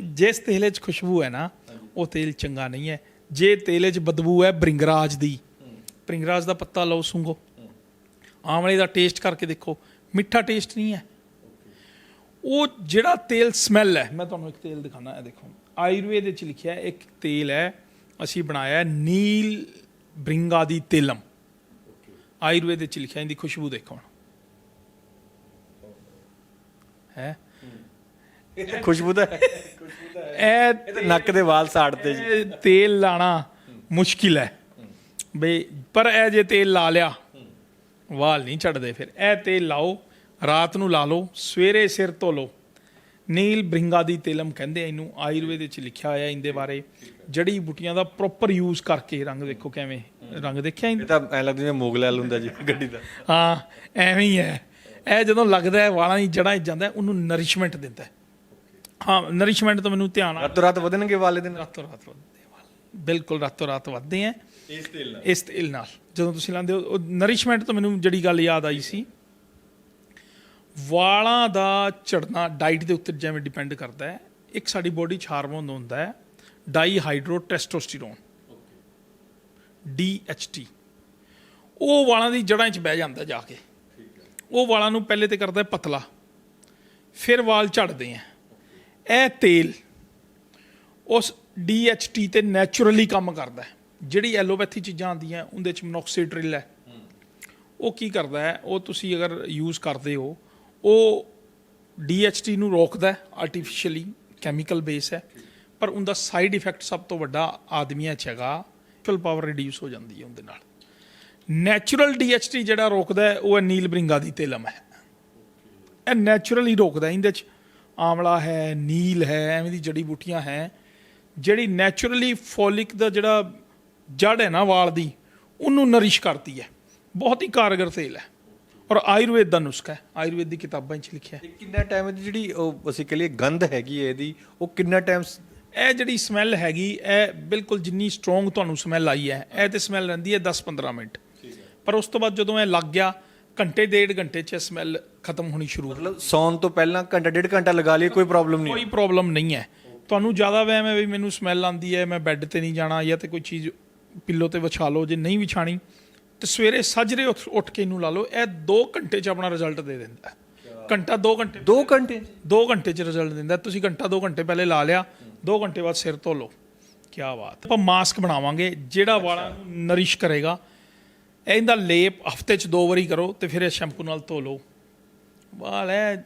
ਜਿਸ ਤੇਲ 'ਚ ਖੁਸ਼ਬੂ ਹੈ ਨਾ ਉਹ ਤੇਲ ਚੰਗਾ ਨਹੀਂ ਹੈ। ਜੇ ਤੇਲ 'ਚ ਬਦਬੂ ਹੈ ਬ੍ਰਿੰਗਰਾਜ ਦੀ ਬ੍ਰਿੰਗਰਾਜ ਦਾ ਪੱਤਾ ਲਓ ਸੁੰਘੋ। ਆਮਲੇ ਦਾ ਟੇਸਟ ਕਰਕੇ ਦੇਖੋ ਮਿੱਠਾ ਟੇਸਟ ਨਹੀਂ ਹੈ। ਉਹ ਜਿਹੜਾ ਤੇਲ ਸਮੈਲ ਹੈ ਮੈਂ ਤੁਹਾਨੂੰ ਇੱਕ ਤੇਲ ਦਿਖਾਣਾ ਹੈ ਦੇਖੋ। ਆਯੁਰਵੇਦ ਵਿੱਚ ਲਿਖਿਆ ਹੈ, ਇੱਕ ਤੇਲ ਹੈ ਅਸੀਂ ਬਣਾਇਆ ਨੀਲ ਬ੍ਰਿੰਗਾਦੀ ਤੇਲਮ। ਆਯੁਰਵੇਦ ਵਿੱਚ ਲਿਖਿਆ ਇਹਦੀ ਖੁਸ਼ਬੂ ਦੇਖੋ ਹੈ? ਖੁਸ਼ਬੂ ਦਾ। ਇਹ ਤਾਂ ਨੱਕ ਦੇ ਵਾਲ ਸਾੜਦੇ ਜੀ। ਤੇਲ ਲਾਣਾ ਮੁਸ਼ਕਿਲ ਹੈ। ਬਈ ਪਰ ਇਹ ਜੇ ਤੇਲ ਲਾ ਲਿਆ ਵਾਲ ਨਹੀਂ ਛੱਡਦੇ ਫਿਰ। ਇਹ ਤੇਲ ਲਾਓ ਰਾਤ ਨੂੰ ਲਾ ਲਓ ਸਵੇਰੇ ਸਿਰ ਧੋ ਲਓ। ਨੀਲ ਬ੍ਰਿੰਗਾਦੀ ਤੇਲਮ ਕਹਿੰਦੇ ਇਹਨੂੰ ਆਯੁਰਵੇਦ ਵਿੱਚ ਲਿਖਿਆ ਹੋਇਆ ਇਹਦੇ ਬਾਰੇ। ਜੜੀ ਬੂਟੀਆਂ ਦਾ ਪ੍ਰੋਪਰ ਯੂਜ਼ ਕਰਕੇ ਰੰਗ ਦੇਖੋ ਕਿਵੇਂ ਰੰਗ ਦੇਖਿਆ? ਇਹ ਤਾਂ ਐ ਲੱਗਦਾ ਜਿਵੇਂ ਮੋਗਲੈਲ ਹੁੰਦਾ ਜੀ ਗੱਡੀ ਦਾ। ਹਾਂ ਐਵੇਂ ਹੀ ਹੈ। ਇਹ ਜਦੋਂ ਲੱਗਦਾ ਹੈ ਵਾਲਾਂ ਦੀ ਜੜ੍ਹਾਂ 'ਚ ਜਾਂਦਾ ਉਹਨੂੰ ਨਰਿਸ਼ਮੈਂਟ ਦਿੰਦਾ ਹੈ। ਨਰਿਸ਼ਮੈਂਟ ਤੋਂ ਮੈਨੂੰ ਧਿਆਨ ਆ ਰਾਤੋਂ ਰਾਤ ਵਧਣਗੇ ਵਾਲੇ ਦੇ ਨਾਲ ਰਾਤੋਂ ਰਾਤ ਵੱਧਦੇ ਵਾਲ। ਬਿਲਕੁਲ ਰਾਤੋਂ ਰਾਤ ਵੱਧਦੇ ਆ। ਇਸ ਤੇਲ ਨਾਲ? ਇਸ ਤੇਲ ਨਾਲ। ਜਦੋਂ ਤੁਸੀਂ ਲਾਉਂਦੇ ਹੋ ਨਰਿਸ਼ਮੈਂਟ ਤੋਂ ਮੈਨੂੰ ਜਿਹੜੀ ਗੱਲ ਯਾਦ ਆਈ ਸੀ ਵਾਲਾਂ ਦਾ ਝੜਨਾ ਡਾਈਟ ਦੇ ਉੱਤੇ ਜਿਵੇਂ ਡਿਪੈਂਡ ਕਰਦਾ ਹੈ, ਇੱਕ ਸਾਡੀ ਬੋਡੀ 'ਚ ਹਾਰਮੋਨ ਹੁੰਦਾ ਹੈ ਡਾਈ ਹਾਈਡਰੋ ਟੈਸਟੋਸਟੇਰੋਨ DHT ਉਹ ਵਾਲਾਂ ਦੀ ਜੜ੍ਹਾਂ 'ਚ ਬਹਿ ਜਾਂਦਾ ਜਾ ਕੇ। ਉਹ ਵਾਲਾਂ ਨੂੰ ਪਹਿਲੇ ਤੇ ਕਰਦਾ ਹੈ ਪਤਲਾ, ਫਿਰ ਵਾਲ ਝੜਦੇ ਆ ਇਹ ਤੇਲ ਉਸ DHT ਤੇ ਨੈਚੁਰਲੀ ਕੰਮ ਕਰਦਾ ਹੈ। ਜਿਹੜੀ ਐਲੋਪੈਥੀ ਚੀਜ਼ਾਂ ਆਉਂਦੀਆਂ, ਉਹਦੇ ਚ ਮਨੋਕਸੀਡ੍ਰਿਲ ਹੈ। ਉਹ ਕੀ ਕਰਦਾ ਹੈ, ਉਹ ਤੁਸੀਂ ਅਗਰ ਯੂਜ਼ ਕਰਦੇ ਹੋ ਉਹ DHT ਨੂੰ ਰੋਕਦਾ ਹੈ ਆਰਟੀਫੀਸ਼ੀਅਲੀ ਕੈਮੀਕਲ ਬੇਸ ਹੈ, ਪਰ ਉਹਦਾ ਸਾਈਡ ਇਫੈਕਟ ਸਭ ਤੋਂ ਵੱਡਾ ਆਦਮੀਆਂ 'ਚ ਹੈਗਾ ਫਿਲ ਪਾਵਰ ਰਿਡਿਊਸ ਹੋ ਜਾਂਦੀ ਹੈ ਉਹਦੇ ਨਾਲ। ਨੈਚੁਰਲ DHT ਜਿਹੜਾ ਰੋਕਦਾ ਉਹ ਹੈ ਨੀਲ ਬ੍ਰਿੰਗਾ ਦੀ ਤੇਲਮ ਹੈ। ਇਹ ਨੈਚੁਰਲੀ ਰੋਕਦਾ ਇਹਦੇ ਚ ਆਮਲਾ ਹੈ, ਨੀਲ ਹੈ, ਐਵੇਂ ਦੀ ਜੜੀ ਬੂਟੀਆਂ ਹੈ, ਜਿਹੜੀ ਨੈਚੁਰਲੀ ਫੋਲਿਕ ਦਾ ਜਿਹੜਾ ਜੜ ਹੈ ਨਾ ਵਾਲ ਦੀ, ਉਹਨੂੰ ਨਰਿਸ਼ ਕਰਦੀ ਹੈ। ਬਹੁਤ ਹੀ ਕਾਰਗਰ ਤੇਲ ਹੈ। ਔਰ ਆਯੁਰਵੇਦ ਦਾ ਨੁਸਖਾ ਹੈ। ਆਯੁਰਵੇਦ ਦੀ ਕਿਤਾਬਾਂ 'ਚ ਲਿਖਿਆ ਹੈ। ਕਿੰਨਾ ਟਾਈਮ ਦੀ ਜਿਹੜੀ ਉਹ ਅਸੀਂ ਕਹ ਲਈਏ ਗੰਧ ਹੈਗੀ ਹੈ ਇਹਦੀ ਉਹ ਕਿੰਨਾ ਟਾਈਮ ਇਹ ਜਿਹੜੀ ਸਮੈਲ ਹੈਗੀ ਇਹ ਬਿਲਕੁਲ ਜਿੰਨੀ ਸਟਰੋਂਗ ਤੁਹਾਨੂੰ ਸਮੈਲ ਆਈ ਹੈ ਇਹ ਤੇ ਸਮੈਲ ਰਹਿੰਦੀ ਹੈ 10-15 ਮਿੰਟ। ਪਰ ਉਸ ਤੋਂ ਬਾਅਦ ਜਦੋਂ ਇਹ ਲੱਗ ਗਿਆ ਘੰਟੇ ਡੇਢ ਘੰਟੇ 'ਚ ਸਮੈਲ ਖਤਮ ਹੋਣੀ ਸ਼ੁਰੂ ਹੋ ਮਤਲਬ ਸੌਣ ਤੋਂ ਪਹਿਲਾਂ ਘੰਟਾ ਡੇਢ ਘੰਟਾ ਲਗਾ ਲਈਏ ਕੋਈ ਪ੍ਰੋਬਲਮ ਨਹੀਂ ਕੋਈ ਪ੍ਰੋਬਲਮ ਨਹੀਂ ਹੈ। ਤੁਹਾਨੂੰ ਜ਼ਿਆਦਾ ਵਹਿਮ ਹੈ ਵੀ ਮੈਨੂੰ ਸਮੈਲ ਆਉਂਦੀ ਹੈ ਮੈਂ ਬੈੱਡ ਤੇ ਨਹੀਂ ਜਾਣਾ ਜਾਂ ਤੇ ਕੋਈ ਚੀਜ਼ ਪਿੱਲੋ ਤੇ ਵਿਛਾ ਲਓ ਜੇ ਨਹੀਂ ਵਿਛਾਣੀ ਤੇ ਸਵੇਰੇ ਸੱਜਰੇ ਉੱਠ ਉੱਠ ਕੇ ਇਹਨੂੰ ਲਾ ਲਓ ਇਹ 2 ਘੰਟੇ 'ਚ ਆਪਣਾ ਰਿਜ਼ਲਟ ਦੇ ਦਿੰਦਾ ਹੈ। ਘੰਟਾ 2 ਘੰਟੇ 2 ਘੰਟੇ 2 ਘੰਟੇ 'ਚ ਰਿਜ਼ਲਟ ਦਿੰਦਾ ਹੈ। ਤੁਸੀਂ ਘੰਟਾ 2 ਘੰਟੇ ਪਹਿਲੇ ਲਾ ਲਿਆ 2 ਘੰਟੇ ਬਾਅਦ ਸਿਰ ਧੋ ਲਓ। ਕੀ ਬਾਤ। ਆਪਾਂ ਮਾਸਕ ਬਣਾਵਾਂਗੇ ਜਿਹੜਾ ਵਾਲਾਂ ਨੂੰ ਨਰਿਸ਼ ਕਰੇਗਾ। ਇਹਦਾ ਲੇਪ ਹਫ਼ਤੇ 'ਚ ਦੋ ਵਾਰੀ ਕਰੋ ਤੇ ਫਿਰ ਇਹ ਸ਼ੈਂਪੂ ਨਾਲ ਧੋ ਲਓ। ਵਾਲ ਐ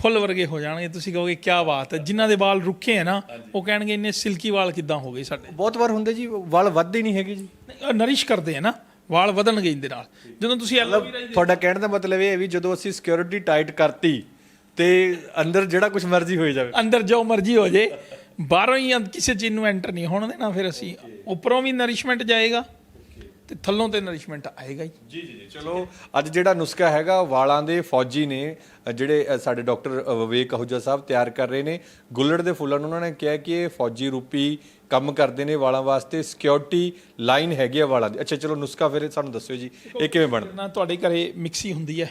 ਫੁੱਲ ਵਰਗੇ ਹੋ ਜਾਣਗੇ ਤੁਸੀਂ ਕਹੋਗੇ ਕੀ ਬਾਤ ਹੈ। ਜਿਨ੍ਹਾਂ ਦੇ ਵਾਲ ਰੁੱਖੇ ਹੈ ਨਾ ਉਹ ਕਹਿਣਗੇ ਇੰਨੇ ਸਿਲਕੀ ਵਾਲ ਕਿੱਦਾਂ ਹੋ ਗਏ ਸਾਡੇ। ਬਹੁਤ ਵਾਰ ਹੁੰਦੇ ਜੀ ਵਾਲ ਵੱਧਦੇ ਨਹੀਂ ਹੈਗੇ ਜੀ। ਨਹੀਂ, ਉਹ ਨਰਿਸ਼ ਕਰਦੇ ਹੈ ਨਾ। ਵਾਲ ਵਧਣਗੇ ਇਹਦੇ ਨਾਲ। ਜਦੋਂ ਤੁਸੀਂ ਐਲੋਵੇਰਾ ਤੁਹਾਡਾ ਕਹਿਣ ਦਾ ਮਤਲਬ ਇਹ ਹੈ ਵੀ ਜਦੋਂ ਅਸੀਂ ਸਿਕਿਉਰਿਟੀ ਟਾਈਟ ਕਰਤੀ ਤੇ ਅੰਦਰ ਜਿਹੜਾ ਕੁਝ ਮਰਜ਼ੀ ਹੋਈ ਜਾਵੇ। ਅੰਦਰ ਜੋ ਮਰਜ਼ੀ ਹੋ ਜੇ ਬਾਹਰੋਂ ਹੀ ਕਿਸੇ ਚੀਜ਼ ਨੂੰ ਐਂਟਰ ਨਹੀਂ। ਹੋਣ ਦੇਣਾ ਫਿਰ ਅਸੀਂ ਉੱਪਰੋਂ ਵੀ ਨਰਿਸ਼ਮੈਂਟ ਜਾਏਗਾ। ਤੇ ਥੱਲੋਂ ਤੇ ਨਰਿਸ਼ਮੈਂਟ ਆਏਗਾ ਹੀ। ਜੀ ਜੀ ਜੀ। ਚਲੋ ਅੱਜ ਜਿਹੜਾ ਨੁਸਖਾ ਹੈਗਾ ਵਾਲਾਂ ਦੇ ਫੌਜੀ ਨੇ ਅ, ਜਿਹੜੇ ਅ, ਸਾਡੇ ਡਾਕਟਰ ਵਿਵੇਕ ਅਹੂਜਾ ਸਾਹਿਬ ਤਿਆਰ ਕਰ ਰਹੇ ਨੇ। ਗੁੱਲੜ ਦੇ ਫੁੱਲਾਂ ਨੂੰ ਉਹਨਾਂ ਨੇ ਕਿਹਾ ਕਿ ਇਹ ਫੌਜੀ ਰੂਪੀ ਕੰਮ ਕਰਦੇ ਨੇ ਵਾਲਾਂ ਵਾਸਤੇ। ਸਿਕਿਉਰਿਟੀ ਲਾਈਨ ਹੈਗੀ ਆ ਵਾਲਾਂ ਦੀ। ਅੱਛਾ ਚਲੋ ਨੁਸਖਾ ਫਿਰ ਸਾਨੂੰ ਦੱਸਿਓ ਜੀ ਇਹ ਕਿਵੇਂ ਬਣਦਾ? ਨਾ ਤੁਹਾਡੇ ਘਰੇ ਮਿਕਸੀ ਹੁੰਦੀ ਹੈ।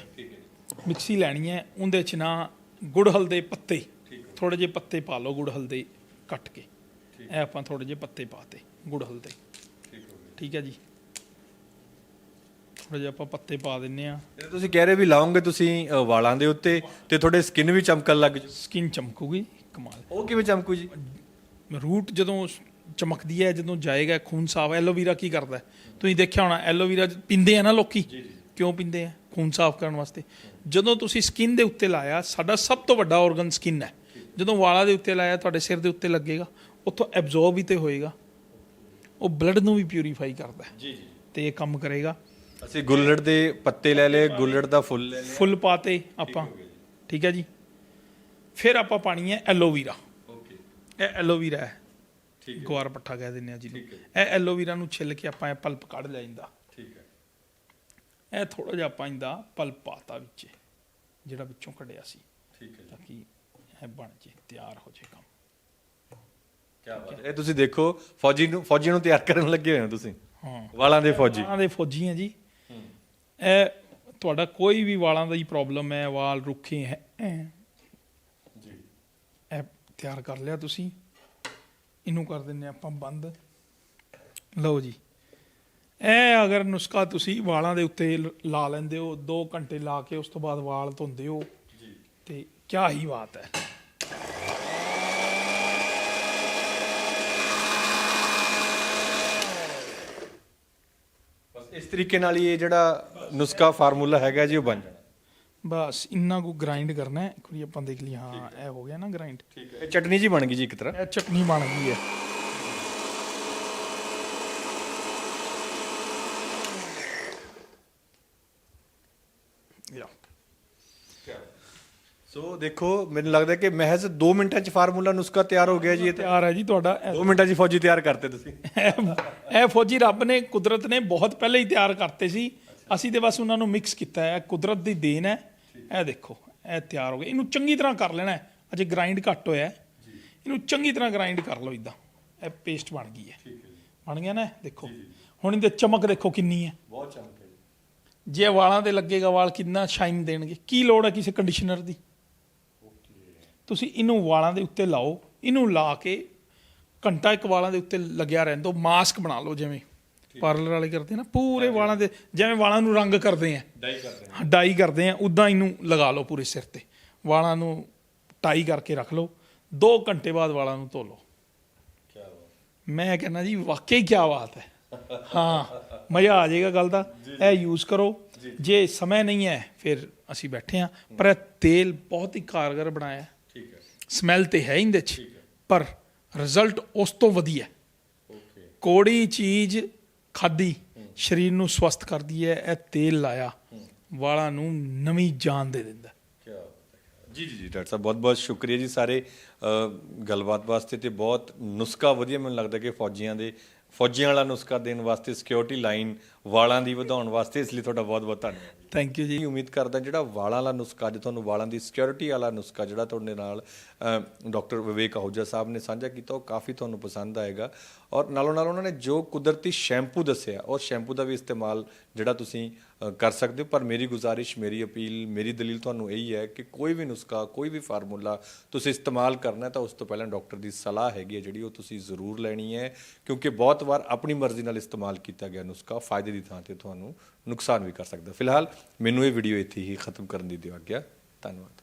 ਮਿਕਸੀ ਲੈਣੀ ਹੈ ਉਹਦੇ ਚ ਨਾ ਗੁੜਹਲ ਦੇ ਪੱਤੇ ਥੋੜੇ ਜਿਹੇ ਪੱਤੇ ਪਾ ਲਓ ਗੁੜਹਲ ਦੇ ਕੱਟ ਕੇ। ਇਹ ਆਪਾਂ ਥੋੜੇ ਜਿਹੇ ਪੱਤੇ ਪਾਤੇ ਗੁੜਹਲ ਦੇ। ਠੀਕ ਹੈ ਜੀ। ਥੋੜੇ ਜਿਹੇ ਆਪਾਂ ਪੱਤੇ ਪਾ ਦਿੰਨੇ ਆ ਇਹ ਤੁਸੀਂ ਕਹਿ ਰਹੇ ਵੀ ਲਾਉਂਗੇ ਤੁਸੀਂ ਅ, ਵਾਲਾਂ ਦੇ ਉੱਤੇ ਤੇ ਤੁਹਾਡੇ ਸਕਿਨ ਵੀ ਚਮਕਣ ਲੱਗ ਜੂ ਸਕਿਨ ਚਮਕੂਗੀ ਕਮਾਲ। ਉਹ ਕਿਵੇਂ ਚਮਕੂ ਜੀ? ਰੂਟ ਜਦੋਂ ਚਮਕਦੀ ਹੈ ਜਦੋਂ ਜਾਏਗਾ ਖੂਨ ਸਾਫ਼ ਐਲੋਵੀਰਾ ਕੀ ਕਰਦਾ ਹੈ? ਤੁਸੀਂ ਦੇਖਿਆ ਹੋਣਾ ਐਲੋਵੀਰਾ ਪੀਂਦੇ ਆ ਨਾ ਲੋਕੀ? ਕਿਉਂ ਪੀਂਦੇ ਆ? ਖੂਨ ਸਾਫ਼ ਕਰਨ ਵਾਸਤੇ। ਜਦੋਂ ਤੁਸੀਂ ਸਕਿਨ ਦੇ ਉੱਤੇ ਲਾਇਆ ਸਾਡਾ ਸਭ ਤੋਂ ਵੱਡਾ ਆਰਗਨ ਸਕਿਨ ਹੈ। ਜਦੋਂ ਵਾਲਾਂ ਦੇ ਉੱਤੇ ਲਾਇਆ ਤੁਹਾਡੇ ਸਿਰ ਦੇ ਉੱਤੇ ਲੱਗੇਗਾ ਉੱਥੋਂ ਐਬਜ਼ੌਰਬ ਵੀ ਤੇ ਹੋਏਗਾ। ਉਹ ਬਲੱਡ ਨੂੰ ਵੀ ਪਿਊਰੀਫਾਈ ਕਰਦਾ ਹੈ। ਜੀ ਜੀ। ਤੇ ਇਹ ਕੰਮ ਕਰੇਗਾ। ਅਸੀਂ ਗੁੱਲੜ ਦੇ ਪੱਤੇ ਲੈ ਲਏ ਗੁੱਲੜ ਦਾ ਫੁੱਲ ਲੈ ਲਿਆ ਫੁੱਲ ਪਾਤੇ ਆਪਾਂ। ਠੀਕ ਹੈ ਜੀ। ਫਿਰ ਆਪਾਂ ਪਾਣੀ ਹੈ ਐਲੋਵੀਰਾ। ਓਕੇ। ਇਹ ਐਲੋਵੀਰਾ ਹੈ। ਠੀਕ ਹੈ। ਗਵਾਰ ਪੱਠਾ ਕਹਿ ਦਿੰਦੇ ਆ ਜੀ ਠੀਕ। ਇਹ ਐਲੋਵੀਰਾ ਨੂੰ ਛਿੱਲ ਕੇ ਆਪਾਂ ਇਹ ਪਲਪ ਕੱਢ ਲਿਆ ਜਾਂਦਾ ਠੀਕ ਹੈ। ਇਹ ਥੋੜਾ ਜਿਹਾ ਆਪਾਂ ਇਹਦਾ ਪਲਪ ਪਾਤਾ ਵਿੱਚ। ਜਿਹੜਾ ਵਿੱਚੋਂ ਕੱਢਿਆ ਸੀ। ਠੀਕ ਹੈ ਤਾਂ ਕਿ ਇਹ ਬਣ ਜੇ ਤਿਆਰ ਹੋ ਜੇ ਕੰਮ। ਕੀ ਬਾਤ ਇਹ ਤੁਸੀਂ ਦੇਖੋ ਫੌਜੀ ਨੂੰ ਫੌਜੀ ਨੂੰ ਤਿਆਰ ਕਰਨ ਲੱਗੇ ਹੋਏ ਹੋ ਤੁਸੀਂ। ਹਾਂ। ਵਾਲਾਂ ਦੇ ਫੌਜੀ। ਵਾਲਾਂ ਦੇ ਫੌਜੀ ਆ ਜੀ। ਇਹ ਤੁਹਾਡਾ ਕੋਈ ਵੀ ਵਾਲਾਂ ਦੀ ਪ੍ਰੋਬਲਮ ਹੈ ਵਾਲ ਰੁੱਖੇ ਹੈ ਜੀ। ਇਹ ਤਿਆਰ ਕਰ ਲਿਆ ਤੁਸੀਂ। ਇਹਨੂੰ ਕਰ ਦਿੰਨੇ ਆਪਾਂ ਬੰਦ। ਲਓ ਜੀ। ਇਹ ਅਗਰ ਨੁਸਖਾ ਤੁਸੀਂ ਵਾਲਾਂ ਦੇ ਉੱਤੇ ਲ- ਲੈਂਦੇ ਹੋ 2 ਘੰਟੇ ਲਾ ਕੇ ਉਸ ਤੋਂ ਬਾਅਦ ਵਾਲ ਧੋਂਦੇ ਹੋ। ਜੀ। ਤੇ ਕਿਆ ਹੀ ਬਾਤ ਹੈ। ਇਸ ਤਰੀਕੇ ਨਾਲ ਹੀ ਇਹ ਜਿਹੜਾ ਨੁਸਖਾ ਫਾਰਮੂਲਾ ਹੈਗਾ ਜੀ ਉਹ ਬਣ ਜਾਣਾ। ਬਸ ਇੰਨਾ ਕੁ ਗ੍ਰਾਈਂਡ ਕਰਨਾ ਹੈ। ਇੱਕ ਵਾਰੀ ਆਪਾਂ ਦੇਖ ਲਈ ਹਾਂ ਇਹ ਹੋ ਗਿਆ ਨਾ ਗ੍ਰਾਈਂਡ ਠੀਕ ਹੈ। ਇਹ ਚਟਨੀ ਜੀ ਬਣ ਗਈ ਜੀ ਇੱਕ ਤਰ੍ਹਾਂ। ਇਹ ਚਟਨੀ ਬਣ ਗਈ ਹੈ ਲਓ ਸੋ ਦੇਖੋ ਮੈਨੂੰ ਲੱਗਦਾ ਕਿ ਮਹਿਜ਼ 2 ਮਿੰਟਾਂ 'ਚ ਫਾਰਮੂਲਾ ਨੁਸਖਾ ਤਿਆਰ ਹੋ ਗਿਆ ਜੀ ਇਹ ਤਾਂ। ਤਿਆਰ ਹੈ ਜੀ ਤੁਹਾਡਾ। ਇਹ 2 ਮਿੰਟਾਂ 'ਚ ਫੌਜੀ ਤਿਆਰ ਕਰਤੇ ਤੁਸੀਂ। ਇਹ ਫੌਜੀ ਰੱਬ ਨੇ ਕੁਦਰਤ ਨੇ ਬਹੁਤ ਪਹਿਲਾਂ ਹੀ ਤਿਆਰ ਕਰਤੇ ਸੀ। ਅਸੀਂ ਤੇ ਬਸ ਉਹਨਾਂ ਨੂੰ ਮਿਕਸ ਕੀਤਾ ਹੈ। ਕੁਦਰਤ ਦੀ ਦੇਣ ਹੈ। ਇਹ ਦੇਖੋ ਇਹ ਤਿਆਰ ਹੋ ਗਿਆ ਇਹਨੂੰ ਚੰਗੀ ਤਰ੍ਹਾਂ ਕਰ ਲੈਣਾ ਹੈ। ਅਜੇ ਗ੍ਰਾਈਂਡ ਘੱਟ ਹੋਇਆ ਹੈ। ਇਹਨੂੰ ਚੰਗੀ ਤਰ੍ਹਾਂ ਗ੍ਰਾਈਂਡ ਕਰ ਲਓ ਇਦਾਂ ਇਹ ਪੇਸਟ ਬਣ ਗਈ ਹੈ। ਬਣ ਗਿਆ ਨਾ? ਦੇਖੋ। ਹੁਣ ਇਹਦੇ ਚਮਕ ਦੇਖੋ ਕਿੰਨੀ ਹੈ। ਬਹੁਤ ਚਮਕ ਹੈ ਜੇ। ਵਾਲਾਂ ਤੇ ਲੱਗੇਗਾ ਵਾਲ ਕਿੰਨਾ ਸ਼ਾਈਨ ਦੇਣਗੇ। ਕੀ ਲੋੜ ਹੈ ਕਿਸੇ ਕੰਡੀਸ਼ਨਰ ਦੀ? ਤੁਸੀਂ ਇਹਨੂੰ ਵਾਲਾਂ ਦੇ ਉੱਤੇ ਲਾਓ ਇਹਨੂੰ ਲਾ ਕੇ ਘੰਟਾ ਇੱਕ ਵਾਲਾਂ ਦੇ ਉੱਤੇ ਲੱਗਿਆ ਰਹਿਣ ਦਿਓ ਮਾਸਕ ਬਣਾ ਲਓ ਜਿਵੇਂ। ਪਾਰਲਰ ਵਾਲੇ ਕਰਦੇ ਨਾ ਪੂਰੇ ਵਾਲਾਂ ਦੇ ਜਿਵੇਂ ਵਾਲਾਂ ਨੂੰ ਰੰਗ ਕਰਦੇ ਆ। ਡਾਈ ਕਰਦੇ ਹਾਂ, ਡਾਈ ਕਰਦੇ ਆ ਉਦਾਂ ਇਹਨੂੰ ਲਗਾ ਲਓ ਪੂਰੇ ਸਿਰ ਤੇ। ਵਾਲਾਂ ਨੂੰ ਟਾਈ ਕਰਕੇ ਰੱਖ ਲਓ 2 ਘੰਟੇ ਬਾਅਦ ਵਾਲਾਂ ਨੂੰ ਧੋ ਲਓ। ਕੀ ਬਾਤ। ਮੈਂ ਕਹਿੰਦਾ ਜੀ ਵਾਕਈ ਕੀ ਬਾਤ ਹੈ। ਹਾਂ ਮਜ਼ਾ ਆ ਜਾਏਗਾ ਗੱਲ ਦਾ। ਇਹ ਯੂਜ਼ ਕਰੋ। ਜੇ। ਸਮੇਂ ਨਹੀਂ ਹੈ ਫਿਰ ਅਸੀਂ ਬੈਠੇ ਆ ਪਰ ਤੇਲ ਬਹੁਤ ਹੀ ਕਾਰਗਰ ਬਣਾਇਆ। ਸਮੈਲ ਤੇ ਹੈ ਇਹਦੇ ਚ ਪਰ ਰਿਜ਼ਲਟ ਉਸ ਤੋਂ ਵਧੀਆ ਓਕੇ ਕੋੜੀ ਚੀਜ਼ ਖਾਦੀ ਸਰੀਰ ਨੂੰ ਸਵਸਥ ਕਰਦੀ ਹੈ, ਇਹ ਤੇਲ ਲਾਇਆ, ਵਾਲਾਂ ਨੂੰ ਨਵੀਂ ਜਾਨ ਦੇ ਦਿੰਦਾ ਜੀ ਜੀ ਡਾਕਟਰ ਸਾਹਿਬ ਬਹੁਤ ਬਹੁਤ ਸ਼ੁਕਰੀਆ ਜੀ ਸਾਰੇ ਗੱਲਬਾਤ ਵਾਸਤੇ ਤੇ ਬਹੁਤ ਨੁਸਖਾ ਵਧੀਆ ਮੈਨੂੰ ਲੱਗਦਾ ਕਿ ਫੌਜੀਆਂ ਦੇ ਫੌਜੀਆਂ ਵਾਲਾ ਨੁਸਖਾ ਦੇਣ ਵਾਸਤੇ ਸਿਕਿਉਰਿਟੀ ਲਾਈਨ ਵਾਲਾਂ ਦੀ ਵਧਾਉਣ ਵਾਸਤੇ ਇਸ ਲਈ ਤੁਹਾਡਾ ਬਹੁਤ ਬਹੁਤ ਧੰਨਵਾਦ। ਥੈਂਕ ਯੂ ਜੀ। ਉਮੀਦ ਕਰਦਾ ਜਿਹੜਾ ਵਾਲਾਂ ਵਾਲਾ ਨੁਸਖਾ ਅੱਜ ਤੁਹਾਨੂੰ ਵਾਲਾਂ ਦੀ ਸਿਕਿਉਰਿਟੀ ਵਾਲਾ ਨੁਸਖਾ ਜਿਹੜਾ ਤੁਹਾਡੇ ਨਾਲ ਡਾਕਟਰ ਵਿਵੇਕ ਆਹੂਜਾ ਸਾਹਿਬ ਨੇ ਸਾਂਝਾ ਕੀਤਾ ਉਹ ਕਾਫੀ ਤੁਹਾਨੂੰ ਪਸੰਦ ਆਏਗਾ। ਔਰ ਨਾਲੋਂ ਨਾਲ ਉਹਨਾਂ ਨੇ ਜੋ ਕੁਦਰਤੀ ਸ਼ੈਂਪੂ ਦੱਸਿਆ ਉਹ ਸ਼ੈਂਪੂ ਦਾ ਵੀ ਇਸਤੇਮਾਲ ਜਿਹੜਾ ਤੁਸੀਂ ਕਰ ਸਕਦੇ ਹੋ, ਪਰ ਮੇਰੀ ਗੁਜ਼ਾਰਿਸ਼, ਮੇਰੀ ਅਪੀਲ, ਮੇਰੀ ਦਲੀਲ ਤੁਹਾਨੂੰ ਇਹੀ ਹੈ ਕਿ ਕੋਈ ਵੀ ਨੁਸਖਾ, ਕੋਈ ਵੀ ਫਾਰਮੂਲਾ ਤੁਸੀਂ ਇਸਤੇਮਾਲ ਕਰਨਾ ਤਾਂ ਉਸ ਤੋਂ ਪਹਿਲਾਂ ਡਾਕਟਰ ਦੀ ਸਲਾਹ ਹੈਗੀ ਹੈ ਜਿਹੜੀ ਉਹ ਤੁਸੀਂ ਜ਼ਰੂਰ ਲੈਣੀ ਹੈ, ਕਿਉਂਕਿ ਬਹੁਤ ਵਾਰ ਆਪਣੀ ਮਰਜ਼ੀ ਨਾਲ ਇਸਤੇਮਾਲ ਕੀਤਾ ਗਿਆ ਨੁਸਖਾ, ਫਾਇਦੇ ਦੀ ਥਾਂ ਤੇ ਤੁਹਾਨੂੰ ਨੁਕਸਾਨ ਵੀ ਕਰ ਸਕਦਾ। ਫਿਲਹਾਲ ਮੈਨੂੰ ਇਹ ਵੀਡੀਓ ਇੱਥੇ ਹੀ ਖਤਮ ਕਰਨ ਦੀ ਦਿਓ ਆਗਿਆ। ਧੰਨਵਾਦ।